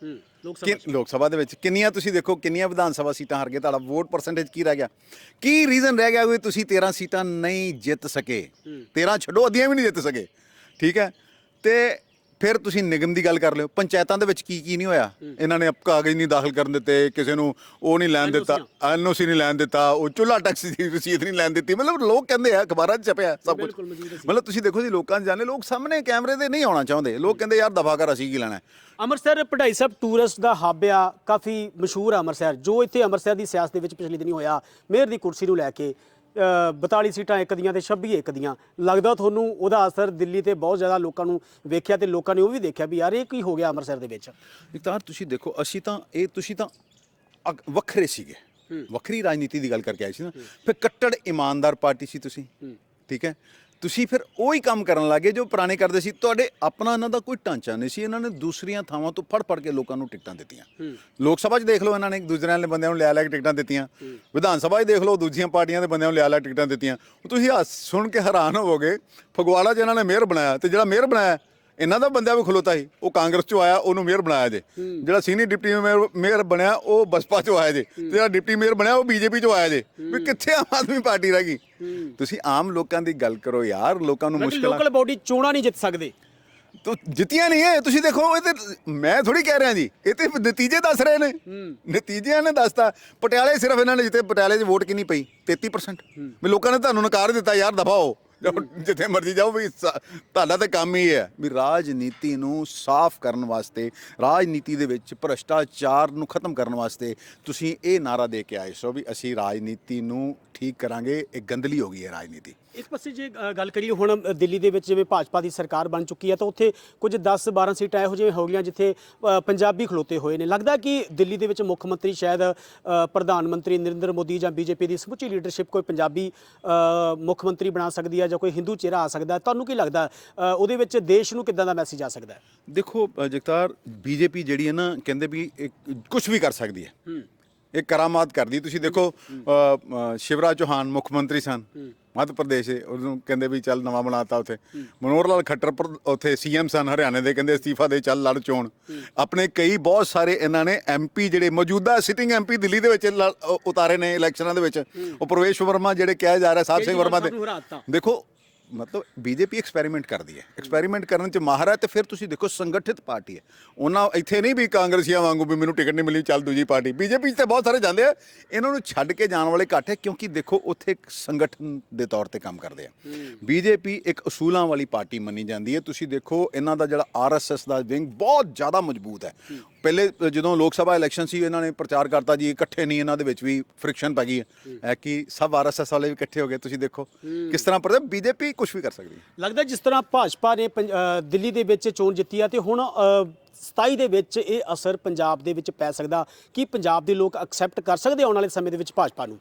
ਲੋਕ ਕਿ ਲੋਕ ਸਭਾ ਦੇ ਵਿੱਚ ਕਿੰਨੀਆਂ ਤੁਸੀਂ ਦੇਖੋ ਕਿੰਨੀਆਂ ਵਿਧਾਨ ਸਭਾ ਸੀਟਾਂ ਹਾਰ ਗਏ ਤੁਹਾਡਾ ਵੋਟ ਪਰਸੈਂਟੇਜ ਕੀ ਰਹਿ ਗਿਆ? ਕੀ ਰੀਜ਼ਨ ਰਹਿ ਗਿਆ ਕਿ ਤੁਸੀਂ 13 ਸੀਟਾਂ ਨਹੀਂ ਜਿੱਤ ਸਕੇ? 13 ਛੱਡੋ ਅੱਧੀਆਂ ਵੀ ਨਹੀਂ ਜਿੱਤ ਸਕੇ। ਠੀਕ ਹੈ? ਤੇ ਫਿਰ ਤੁਸੀਂ ਨਿਗਮ ਦੀ ਗੱਲ ਕਰ ਲਿਓ ਪੰਚਾਇਤਾਂ ਦੇ ਵਿੱਚ ਕੀ ਕੀ ਨਹੀਂ ਹੋਇਆ? ਇਹਨਾਂ ਨੇ ਕਾਗਜ਼ ਨਹੀਂ ਦਾਖਲ ਕਰਨ ਦਿੱਤੇ ਕਿਸੇ ਨੂੰ ਉਹ ਨਹੀਂ ਲੈਣ ਦਿੱਤਾ ਐਨਓਸੀ ਨਹੀਂ ਲੈਣ ਦਿੱਤਾ ਉਹ ਚੁੱਲਾ ਟੈਕਸ ਦੀ ਰਸੀਦ ਨਹੀਂ ਲੈਣ ਦਿੱਤੀ। ਮਤਲਬ ਲੋਕ ਕਹਿੰਦੇ ਆ ਅਖਬਾਰਾਂ 'ਚ ਛਪਿਆ ਸਭ ਕੁਝ। ਮਤਲਬ ਤੁਸੀਂ ਦੇਖੋ ਜੀ ਲੋਕਾਂ 'ਚ ਜਾਣੇ ਲੋਕ ਸਾਹਮਣੇ ਕੈਮਰੇ ਦੇ ਨਹੀਂ ਆਉਣਾ ਚਾਹੁੰਦੇ। ਲੋਕ ਕਹਿੰਦੇ ਯਾਰ ਦਫਾ ਕਰ ਅਸੀਂ ਕੀ ਲੈਣਾ। ਅੰਮ੍ਰਿਤਸਰ ਪੜਾਈ ਸਾਹਿਬ ਟੂਰਿਸਟ ਦਾ ਹੱਬ ਆ ਕਾਫੀ ਮਸ਼ਹੂਰ ਆ ਅੰਮ੍ਰਿਤਸਰ। ਜੋ ਇੱਥੇ ਅੰਮ੍ਰਿਤਸਰ ਦੀ ਸਿਆਸਤ ਦੇ ਵਿੱਚ ਪਿਛਲੇ ਦਿਨੀ ਹੋਇਆ ਮੇਅਰ ਦੀ ਕੁਰਸੀ ਨੂੰ ਲੈ ਕੇ 42 ਸੀਟਾਂ ਇੱਕ ਦੀਆਂ ਤੇ 26 ਇੱਕ ਦੀਆਂ। ਲੱਗਦਾ ਤੁਹਾਨੂੰ ਉਹਦਾ ਅਸਰ ਦਿੱਲੀ ਤੇ ਬਹੁਤ ਜ਼ਿਆਦਾ ਲੋਕਾਂ ਨੂੰ ਵੇਖਿਆ ਤੇ ਲੋਕਾਂ ਨੇ ਉਹ ਵੀ ਦੇਖਿਆ ਵੀ ਯਾਰ ਇਹ ਕੀ ਹੋ ਗਿਆ ਅੰਮ੍ਰਿਤਸਰ ਦੇ ਵਿੱਚ। ਇਕਤਾਰ ਤੁਸੀਂ ਦੇਖੋ ਅਸੀਂ ਤਾਂ ਇਹ ਤੁਸੀਂ ਤਾਂ ਅਗ- ਵੱਖਰੇ ਸੀਗੇ। ਵੱਖਰੀ ਰਾਜਨੀਤੀ ਦੀ ਗੱਲ ਕਰਕੇ ਆਏ ਸੀ ਨਾ। ਫਿਰ ਕੱਟੜ ਇਮਾਨਦਾਰ ਪਾਰਟੀ ਸੀ ਤੁਸੀਂ। ਠੀਕ ਹੈ? ਤੁਸੀਂ ਫਿਰ ਉਹੀ ਕੰਮ ਕਰਨ ਲੱਗੇ ਜੋ ਪੁਰਾਣੇ ਕਰਦੇ ਸੀ। ਤੁਹਾਡੇ ਆਪਣਾ ਇਹਨਾਂ ਦਾ ਕੋਈ ਢਾਂਚਾ ਨਹੀਂ ਸੀ। ਇਹਨਾਂ ਨੇ ਦੂਸਰੀਆਂ ਥਾਵਾਂ ਤੋਂ ਫੜ ਫੜ ਕੇ ਲੋਕਾਂ ਨੂੰ ਟਿਕਟਾਂ ਦਿੱਤੀਆਂ। ਲੋਕ ਸਭਾ 'ਚ ਦੇਖ ਲਓ ਇਹਨਾਂ ਨੇ ਦੂਸਰਿਆਂ ਦੇ ਬੰਦਿਆਂ ਨੂੰ ਲਿਆ ਲਿਆ ਕੇ ਟਿਕਟਾਂ ਦਿੱਤੀਆਂ। ਵਿਧਾਨ ਸਭਾ 'ਚ ਦੇਖ ਲਓ ਦੂਜੀਆਂ ਪਾਰਟੀਆਂ ਦੇ ਬੰਦਿਆਂ ਨੂੰ ਲਿਆ ਲਿਆ ਟਿਕਟਾਂ ਦਿੱਤੀਆਂ। ਤੁਸੀਂ ਸੁਣ ਕੇ ਹੈਰਾਨ ਹੋਵੋਗੇ ਫਗਵਾੜਾ 'ਚ ਇਹਨਾਂ ਨੇ ਮੇਅਰ ਬਣਾਇਆ ਤੇ ਜਿਹੜਾ ਮੇਅਰ ਬਣਾਇਆ ਇਹਨਾਂ ਦਾ ਬੰਦਾ ਵੀ ਖਲੋਤਾ ਸੀ ਉਹ ਕਾਂਗਰਸ ਚੋਂ ਆਇਆ ਉਹਨੂੰ ਮੇਅਰ ਬਣਾਇਆ ਜੇ। ਜਿਹੜਾ ਸੀਨੀਅਰ ਡਿਪਟੀ ਮੇਅਰ ਬਣਿਆ ਉਹ ਬਸਪਾ ਚੋਂ ਆਇਆ ਜੇ। ਤੇ ਜਿਹੜਾ ਡਿਪਟੀ ਮੇਅਰ ਬਣਿਆ ਉਹ ਬੀਜੇਪੀ ਚੋਂ ਆਇਆ ਜੇ। ਵੀ ਕਿੱਥੇ ਆਮ ਆਦਮੀ ਪਾਰਟੀ ਰਹਿ ਗਈ? ਤੁਸੀਂ ਆਮ ਲੋਕਾਂ ਦੀ ਗੱਲ ਕਰੋ ਯਾਰ ਲੋਕਾਂ ਨੂੰ ਮੁਸ਼ਕਲਾਂ ਲੋਕਲ ਬਾਡੀ ਚੋਣਾਂ ਨਹੀਂ ਜਿੱਤ ਸਕਦੇ। ਤੋ ਜਿੱਤੀਆਂ ਨਹੀਂ ਹੈ ਤੁਸੀਂ ਦੇਖੋ ਇਹ ਤੇ ਮੈਂ ਥੋੜੀ ਕਹਿ ਰਿਹਾ ਜੀ ਇਹ ਤੇ ਨਤੀਜੇ ਦੱਸ ਰਹੇ ਨੇ। ਨਤੀਜਿਆਂ ਨੇ ਦੱਸਤਾ। ਪਟਿਆਲੇ ਸਿਰਫ ਇਹਨਾਂ ਨੇ ਜਿੱਤੇ ਪਟਿਆਲੇ 'ਚ ਵੋਟ ਕਿੰਨੀ ਪਈ? 33% ਵੀ ਲੋਕਾਂ ਨੇ ਤੁਹਾਨੂੰ ਨਕਾਰ ਦਿੱਤਾ ਯਾਰ ਦਫਾਓ ਜਿੱਥੇ ਮਰਜ਼ੀ ਜਾਓ ਵੀ ਸਾ- ਤੁਹਾਡਾ ਤਾਂ ਕੰਮ ਹੀ ਹੈ। ਵੀ ਰਾਜਨੀਤੀ ਨੂੰ ਸਾਫ਼ ਕਰਨ ਵਾਸਤੇ, ਰਾਜਨੀਤੀ ਦੇ ਵਿੱਚ ਭ੍ਰਸ਼ਟਾਚਾਰ ਨੂੰ ਖਤਮ ਕਰਨ ਵਾਸਤੇ ਤੁਸੀਂ ਇਹ ਨਾਰਾ ਦੇ ਕੇ ਆਏ ਸੋ ਵੀ ਅਸੀਂ ਰਾਜਨੀਤੀ ਨੂੰ ਠੀਕ ਕਰਾਂਗੇ, ਇਹ ਗੰਦਲੀ ਹੋ ਗਈ ਹੈ ਰਾਜਨੀਤੀ। ਇੱਕ ਪਾਸੇ ਜੇ ਅ, ਗੱਲ ਕਰੀਏ ਹੁਣ ਅ, ਦਿੱਲੀ ਦੇ ਵਿੱਚ ਜਿਵੇਂ ਭਾਜਪਾ ਦੀ ਸਰਕਾਰ ਬਣ ਚੁੱਕੀ ਹੈ ਤਾਂ ਉੱਥੇ ਕੁਝ 10 12 ਸੀਟਾਂ ਇਹੋ ਜਿਹੀਆਂ ਹੋ ਗਈਆਂ ਜਿੱਥੇ ਅ, ਪੰਜਾਬੀ ਖਲੋਤੇ ਹੋਏ ਨੇ। ਲੱਗਦਾ ਕਿ ਦਿੱਲੀ ਦੇ ਵਿੱਚ ਮੁੱਖ ਮੰਤਰੀ ਸ਼ਾਇਦ ਅ, ਪ੍ਰਧਾਨ ਮੰਤਰੀ ਨਰਿੰਦਰ ਮੋਦੀ ਜਾਂ ਬੀਜੇਪੀ ਦੀ ਸਮੁੱਚੀ ਲੀਡਰਸ਼ਿਪ ਕੋਈ ਪੰਜਾਬੀ ਅ, ਮੁੱਖ ਮੰਤਰੀ ਬਣਾ ਸਕਦੀ ਹੈ ਜਾਂ ਕੋਈ ਹਿੰਦੂ ਚਿਹਰਾ ਆ ਸਕਦਾ ਹੈ। ਤੁਹਾਨੂੰ ਕੀ ਲੱਗਦਾ ਅ, ਉਹਦੇ ਵਿੱਚ ਦੇਸ਼ ਨੂੰ ਕਿੱਦਾਂ ਦਾ ਮੈਸੇਜ ਆ ਸਕਦਾ ਹੈ? ਦੇਖੋ ਅ, ਜਗਤਾਰ ਬੀਜੇਪੀ ਜਿਹੜੀ ਹੈ ਨਾ ਕਹਿੰਦੇ ਵੀ ਕੁਝ ਵੀ ਕਰ ਸਕਦੀ ਹੈ। ਇਹ ਕਰਾਮਾਤ ਕਰਦੀ। ਤੁਸੀਂ ਦੇਖੋ ਸ਼ਿਵਰਾਜ ਚੌਹਾਨ ਮੁੱਖ ਮੰਤਰੀ ਸਨ। ਮੱਧ ਪ੍ਰਦੇਸ਼ ਦੇ ਉਹਨੂੰ ਕਹਿੰਦੇ ਵੀ ਚੱਲ ਨਵਾਂ ਬਣਾਤਾ ਉੱਥੇ। ਮਨੋਹਰ ਲਾਲ ਖੱਟਰ ਉੱਥੇ ਸੀਐਮ ਸਨ ਹਰਿਆਣੇ ਦੇ ਕਹਿੰਦੇ ਅਸਤੀਫਾ ਦੇ ਚੱਲ ਲੜ ਚੋਣ। ਆਪਣੇ ਕਈ ਬਹੁਤ ਸਾਰੇ ਇਹਨਾਂ ਨੇ ਐਮਪੀ ਜਿਹੜੇ ਮੌਜੂਦਾ ਸਿਟਿੰਗ ਐਮਪੀ ਦਿੱਲੀ ਦੇ ਵਿੱਚ ਉਤਾਰੇ ਨੇ ਇਲੈਕਸ਼ਨਾਂ ਦੇ ਵਿੱਚ। ਉਹ ਪ੍ਰਵੇਸ਼ ਵਰਮਾ ਜਿਹੜੇ ਕਿਹਾ ਜਾ ਰਿਹਾ ਸਾਹਿਬ ਸਿੰਘ ਵਰਮਾ ਦੇ। ਦੇਖੋ ਮਤਲਬ ਬੀਜੇਪੀ ਐਕਸਪੈਰੀਮੈਂਟ ਕਰਦੀ ਹੈ। ਐਕਸਪੈਰੀਮੈਂਟ ਕਰਨ ਚ ਮਾਹਰ ਹੈ ਤੇ ਫਿਰ ਤੁਸੀਂ ਦੇਖੋ ਸੰਗਠਿਤ ਪਾਰਟੀ ਹੈ। ਉਹਨਾਂ ਇੱਥੇ ਨਹੀਂ ਵੀ ਕਾਂਗਰਸੀਆਂ ਵਾਂਗੂ ਵੀ ਮੈਨੂੰ ਟਿਕਟ ਨਹੀਂ ਮਿਲੀ ਚੱਲ ਦੂਜੀ ਪਾਰਟੀ। ਬੀਜੇਪੀ 'ਚ ਤੇ ਬਹੁਤ ਸਾਰੇ ਜਾਂਦੇ ਆ। ਇਹਨਾਂ ਨੂੰ ਛੱਡ ਕੇ ਜਾਣ ਵਾਲੇ ਘੱਟ ਹੈ ਕਿਉਂਕਿ ਦੇਖੋ ਉੱਥੇ ਇੱਕ ਸੰਗਠਨ ਦੇ ਤੌਰ ਤੇ ਕੰਮ ਕਰਦੇ ਆ। ਬੀਜੇਪੀ ਇੱਕ ਅਸੂਲਾਂ ਵਾਲੀ ਪਾਰਟੀ ਮੰਨੀ ਜਾਂਦੀ ਹੈ। ਤੁਸੀਂ ਦੇਖੋ ਇਹਨਾਂ ਦਾ ਜਿਹੜਾ ਆਰਐਸਐਸ ਦਾ ਵਿੰਗ ਬਹੁਤ ਜ਼ਿਆਦਾ ਮਜ਼ਬੂਤ ਹੈ। ਪਹਿਲੇ ਜਦੋਂ ਲੋਕ ਸਭਾ ਇਲੈਕਸ਼ਨ ਸੀ ਇਹਨਾਂ ਨੇ ਪ੍ਰਚਾਰ ਕਰਤਾ ਜੀ ਇਕੱਠੇ ਨਹੀਂ ਇਹਨਾਂ ਦੇ ਵਿੱਚ ਵੀ ਫ੍ਰਿਕਸ਼ਨ ਪੈ ਗਈ ਹੈ। ਕਿ ਸਭ ਆਰਐਸਐਸ ਵਾਲੇ ਵੀ ਇਕੱਠੇ ਹੋ ਗਏ ਤੁਸੀਂ ਦੇਖੋ ਕਿਸ ਤਰ੍ਹਾਂ ਪਰ ਬੀਜੇਪੀ ਕੁਝ ਵੀ ਕਰ ਸਕਦੀ ਹੈ। ਲੱਗਦਾ ਜਿਸ ਤਰ੍ਹਾਂ ਭਾਜਪਾ ਨੇ ਦਿੱਲੀ ਦੇ ਵਿੱਚ ਚੋਣ ਜਿੱਤੀ ਆ ਤੇ ਹੁਣ ਅ, 27 ਦੇ ਵਿੱਚ ਇਹ ਅਸਰ ਪੰਜਾਬ ਦੇ ਵਿੱਚ ਪੈ ਸਕਦਾ। ਕੀ ਪੰਜਾਬ ਦੇ ਲੋਕ ਐਕਸੈਪਟ ਕਰ ਸਕਦੇ ਆਉਣ ਵਾਲੇ ਸਮੇਂ ਦੇ ਵਿੱਚ ਭਾਜਪਾ ਨੂੰ?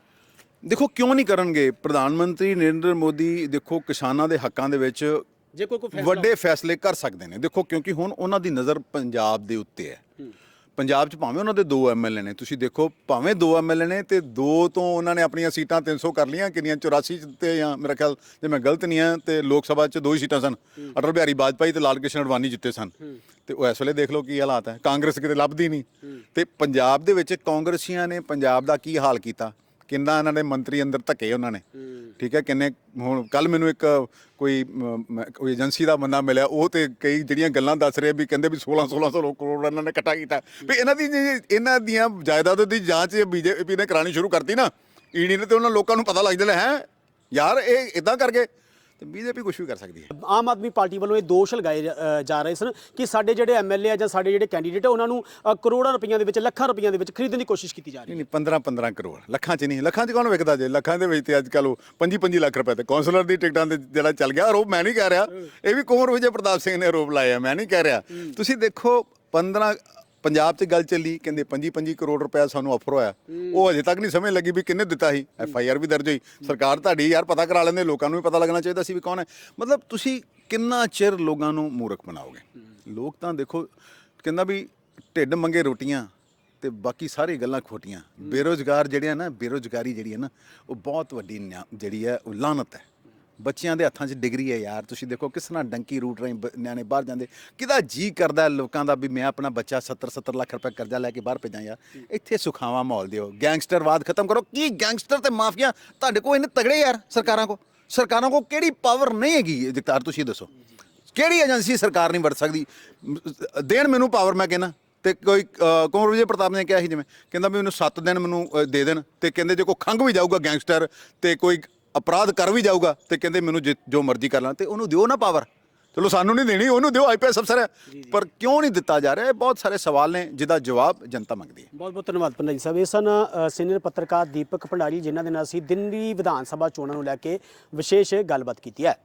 ਦੇਖੋ ਕਿਉਂ ਨਹੀਂ ਕਰਨਗੇ? ਪ੍ਰਧਾਨ ਮੰਤਰੀ ਨਰਿੰਦਰ ਮੋਦੀ ਦੇਖੋ ਕਿਸਾਨਾਂ ਦੇ ਹੱਕਾਂ ਦੇ ਵਿੱਚ ਜੇ ਕੋਈ ਕੋਈ ਵੱਡੇ ਫੈਸਲੇ ਕਰ ਸਕਦੇ ਨੇ। ਦੇਖੋ ਕਿਉਂਕਿ ਹੁਣ ਉਹਨਾਂ ਦੀ ਨਜ਼ਰ ਪੰਜਾਬ ਦੇ ਉੱਤੇ ਹੈ। ਪੰਜਾਬ 'ਚ ਭਾਵੇਂ ਉਹਨਾਂ ਦੇ ਦੋ ਐਮਐਲਏ ਨੇ। ਤੁਸੀਂ ਦੇਖੋ ਭਾਵੇਂ ਦੋ ਐਮਐਲਏ ਨੇ ਤੇ ਦੋ ਤੋਂ ਉਹਨਾਂ ਨੇ ਆਪਣੀਆਂ ਸੀਟਾਂ 300 ਕਰ ਲੀਆਂ ਕਿੰਨੀਆਂ 84 'ਚ ਤੇ ਜਾਂ ਮੇਰਾ ਖਿਆਲ ਜੇ ਮੈਂ ਗਲਤ ਨਹੀਂ ਹਾਂ ਤੇ ਲੋਕ ਸਭਾ 'ਚ ਦੋ ਹੀ ਸੀਟਾਂ ਸਨ। ਅਟਲ ਬਿਹਾਰੀ ਵਾਜਪਾਈ ਤੇ ਲਾਲ ਕ੍ਰਿਸ਼ਨ ਅਡਵਾਨੀ ਜਿੱਤੇ ਸਨ। ਤੇ ਉਹ ਇਸ ਵੇਲੇ ਦੇਖ ਲਓ ਕੀ ਹਾਲਾਤ ਹੈ। ਕਾਂਗਰਸ ਕਿਤੇ ਲੱਭਦੀ ਨਹੀਂ। ਤੇ ਪੰਜਾਬ ਦੇ ਵਿੱਚ ਕਾਂਗਰਸੀਆਂ ਨੇ ਪੰਜਾਬ ਦਾ ਕੀ ਹਾਲ ਕੀਤਾ? ਕਿੰਨਾ ਇਹਨਾਂ ਦੇ ਮੰਤਰੀ ਅੰਦਰ ਧੱਕੇ ਉਹਨਾਂ ਨੇ। ਠੀਕ ਹੈ ਕਿੰਨੇ ਹੁਣ ਕੱਲ ਮੈਨੂੰ ਇੱਕ ਕੋਈ ਕੋਈ ਏਜੰਸੀ ਦਾ ਬੰਦਾ ਮਿਲਿਆ ਉਹ ਤੇ ਕਈ ਜਿਹੜੀਆਂ ਗੱਲਾਂ ਦੱਸ ਰਿਹਾ ਵੀ ਕਹਿੰਦੇ ਵੀ 16 1600 ਕਰੋੜ ਇਹਨਾਂ ਨੇ ਇਕੱਠਾ ਕੀਤਾ। ਵੀ ਇਹਨਾਂ ਦੀ ਜਿਹੜੀ- ਇਹਨਾਂ ਦੀਆਂ ਜਾਇਦਾਦਾਂ ਦੀ ਜਾਂਚ ਬੀਜੇਪੀ ਨੇ ਕਰਾਣੀ ਸ਼ੁਰੂ ਕਰਤੀ ਨਾ ਈਡੀ ਨੇ ਤੇ ਉਹਨਾਂ ਲੋਕਾਂ ਨੂੰ ਪਤਾ ਲੱਗ ਜਾਣਾ ਹੈ ਯਾਰ ਇਹ ਇਦਾਂ ਕਰਕੇ ਤੇ ਬੀਜੇਪੀ ਕੁਝ ਵੀ ਕਰ ਸਕਦੀ ਹੈ। ਆਮ ਆਦਮੀ ਪਾਰਟੀ ਵੱਲੋਂ ਇਹ ਦੋਸ਼ ਲਗਾਏ ਜਾ- ਅ, ਜਾ ਰਹੇ ਸਨ ਕਿ ਸਾਡੇ ਜਿਹੜੇ ਐਮਐਲਏ ਆ ਜਾਂ ਸਾਡੇ ਜਿਹੜੇ ਕੈਂਡੀਡੇਟ ਆ ਉਹਨਾਂ ਨੂੰ ਅ, ਕਰੋੜਾਂ ਰੁਪਈਆਂ ਦੇ ਵਿੱਚ ਲੱਖਾਂ ਰੁਪਈਆਂ ਦੇ ਵਿੱਚ ਖਰੀਦਣ ਦੀ ਕੋਸ਼ਿਸ਼ ਕੀਤੀ ਜਾ ਰਹੀ ਹੈ। ਨਹੀਂ ਨਹੀਂ 15 15 ਕਰੋੜ। ਲੱਖਾਂ 'ਚ ਨਹੀਂ ਲੱਖਾਂ 'ਚ ਕੌਣ ਵਿਕਦਾ ਜੇ? ਲੱਖਾਂ ਦੇ ਵਿੱਚ ਤੇ ਅੱਜ ਕੱਲ੍ਹ ਉਹ 25 25 ਲੱਖ ਰੁਪਏ ਤੇ ਕੌਂਸਲਰ ਦੀ ਟਿਕਟਾਂ ਤੇ ਜਿਹੜਾ ਚੱਲ ਗਿਆ ਆਰੋਪ ਮੈਂ ਨਹੀਂ ਕਹਿ ਰਿਹਾ। ਇਹ ਵੀ ਕੁੰਵਰ ਵਿਜੇ ਪ੍ਰਤਾਪ ਸਿੰਘ ਨੇ ਆਰੋਪ ਲਾਇਆ ਮੈਂ ਨਹੀਂ ਕਹਿ ਰਿਹਾ। ਤੁਸੀਂ ਦੇਖੋ 15 ਪੰਜਾਬ 'ਚ ਗੱਲ ਚੱਲੀ ਕਹਿੰਦੇ 25 25 ਕਰੋੜ ਰੁਪਏ ਸਾਨੂੰ ਆਫਰ ਹੋਇਆ। ਉਹ ਅਜੇ ਤੱਕ ਨਹੀਂ ਸਮਝ ਲੱਗੀ ਵੀ ਕਿੰਨੇ ਦਿੱਤਾ ਸੀ। ਐਫ ਆਈ ਆਰ ਵੀ ਦਰਜ ਹੋਈ। ਸਰਕਾਰ ਤੁਹਾਡੀ ਯਾਰ ਪਤਾ ਕਰਾ ਲੈਂਦੇ ਲੋਕਾਂ ਨੂੰ ਵੀ ਪਤਾ ਲੱਗਣਾ ਚਾਹੀਦਾ ਸੀ ਵੀ ਕੌਣ ਹੈ। ਮਤਲਬ ਤੁਸੀਂ ਕਿੰਨਾ ਚਿਰ ਲੋਕਾਂ ਨੂੰ ਮੂਰਖ ਬਣਾਓਗੇ? ਲੋਕ ਤਾਂ ਦੇਖੋ ਕਹਿੰਦਾ ਵੀ ਢਿੱਡ ਮੰਗੇ ਰੋਟੀਆਂ ਤੇ ਬਾਕੀ ਸਾਰੀ ਗੱਲਾਂ ਖੋਟੀਆਂ। ਬੇਰੋਜ਼ਗਾਰ ਜਿਹੜੇ ਆ ਨਾ ਬੇਰੋਜ਼ਗਾਰੀ ਜਿਹੜੀ ਹੈ ਨਾ ਉਹ ਬਹੁਤ ਵੱਡੀ ਜਿਹੜੀ ਹੈ ਉਹ ਲਾਨਤ ਹੈ। ਬੱਚਿਆਂ ਦੇ ਹੱਥਾਂ 'ਚ ਡਿਗਰੀ ਹੈ ਯਾਰ ਤੁਸੀਂ ਦੇਖੋ ਕਿਸ ਤਰ੍ਹਾਂ ਡੰਕੀ ਰੂਟ ਰਾਹੀਂ ਨਿਆਣੇ ਬਾਹਰ ਜਾਂਦੇ। ਕਿਹਦਾ ਜੀ ਕਰਦਾ ਲੋਕਾਂ ਦਾ ਵੀ ਮੈਂ ਆਪਣਾ ਬੱਚਾ 70 70 ਲੱਖ ਰੁਪਏ ਕਰਜ਼ਾ ਲੈ ਕੇ ਬਾਹਰ ਭੇਜਾਂ ਯਾਰ। ਇੱਥੇ ਸੁਖਾਵਾਂ ਮਾਹੌਲ ਦਿਓ ਗੈਂਗਸਟਰਵਾਦ ਖਤਮ ਕਰੋ। ਕੀ ਗੈਂਗਸਟਰ ਤੇ ਮਾਫੀਆ? ਤੁਹਾਡੇ ਕੋਲ ਇੰਨੇ ਤਗੜੇ ਯਾਰ ਸਰਕਾਰਾਂ ਕੋ ਸਰਕਾਰਾਂ ਕੋ ਕਿਹੜੀ ਪਾਵਰ ਨਹੀਂ ਹੈਗੀ? ਜਗਤਾਰ ਤੁਸੀਂ ਦੱਸੋ। ਕਿਹੜੀ ਏਜੰਸੀ ਸਰਕਾਰ ਨਹੀਂ ਵਰਤ ਸਕਦੀ? ਦੇਣ ਮੈਨੂੰ ਪਾਵਰ ਮੈਂ ਕਹਿੰਦਾ। ਤੇ ਕੋਈ ਅ, ਕੁੰਵਰ ਵਿਜੇ ਪ੍ਰਤਾਪ ਨੇ ਕਿਹਾ ਸੀ ਜਿਵੇਂ ਕਹਿੰਦਾ ਵੀ ਮੈਨੂੰ 7 ਦਿਨ ਮੈਨੂੰ ਦੇ ਦੇਣ। ਤੇ ਕਹਿੰਦੇ ਜੇ ਕੋਈ ਖੰਗ ਵੀ ਜਾਊਗਾ ਗੈਂਗਸਟਰ ਤੇ ਕੋਈ ਅਪਰਾਧ ਕਰ ਵੀ ਜਾਊਗਾ ਤੇ ਕਹਿੰਦੇ ਮੈਨੂੰ ਜਿ- ਜੋ ਮਰਜ਼ੀ ਕਰ ਲਾਂ ਤੇ ਉਹਨੂੰ ਦਿਓ ਨਾ ਪਾਵਰ ਚਲੋ ਸਾਨੂੰ ਨਹੀਂ ਦੇਣੀ ਉਹਨੂੰ ਦਿਓ ਆਈਪੀਐਸ ਅਫਸਰ ਹੈ ਪਰ ਕਿਉਂ ਨਹੀਂ ਦਿੱਤਾ ਜਾ ਰਿਹਾ? ਇਹ ਬਹੁਤ ਸਾਰੇ ਸਵਾਲ ਨੇ ਜਿਹਦਾ ਜਵਾਬ ਜਨਤਾ ਮੰਗਦੀ ਹੈ। ਬਹੁਤ ਬਹੁਤ ਧੰਨਵਾਦ ਪੰਡਿਤ ਸਾਹਿਬ। ਇਹ ਸਨ ਅ, ਸੀਨੀਅਰ ਪੱਤਰਕਾਰ ਦੀਪਕ ਭੰਡਾਰੀ ਜਿਨ੍ਹਾਂ ਦੇ ਨਾਲ ਅਸੀਂ ਦਿੱਲੀ ਵਿਧਾਨ ਸਭਾ ਚੋਣਾਂ ਨੂੰ ਲੈ ਕੇ ਵਿਸ਼ੇਸ਼ ਗੱਲਬਾਤ ਕੀਤੀ ਹੈ।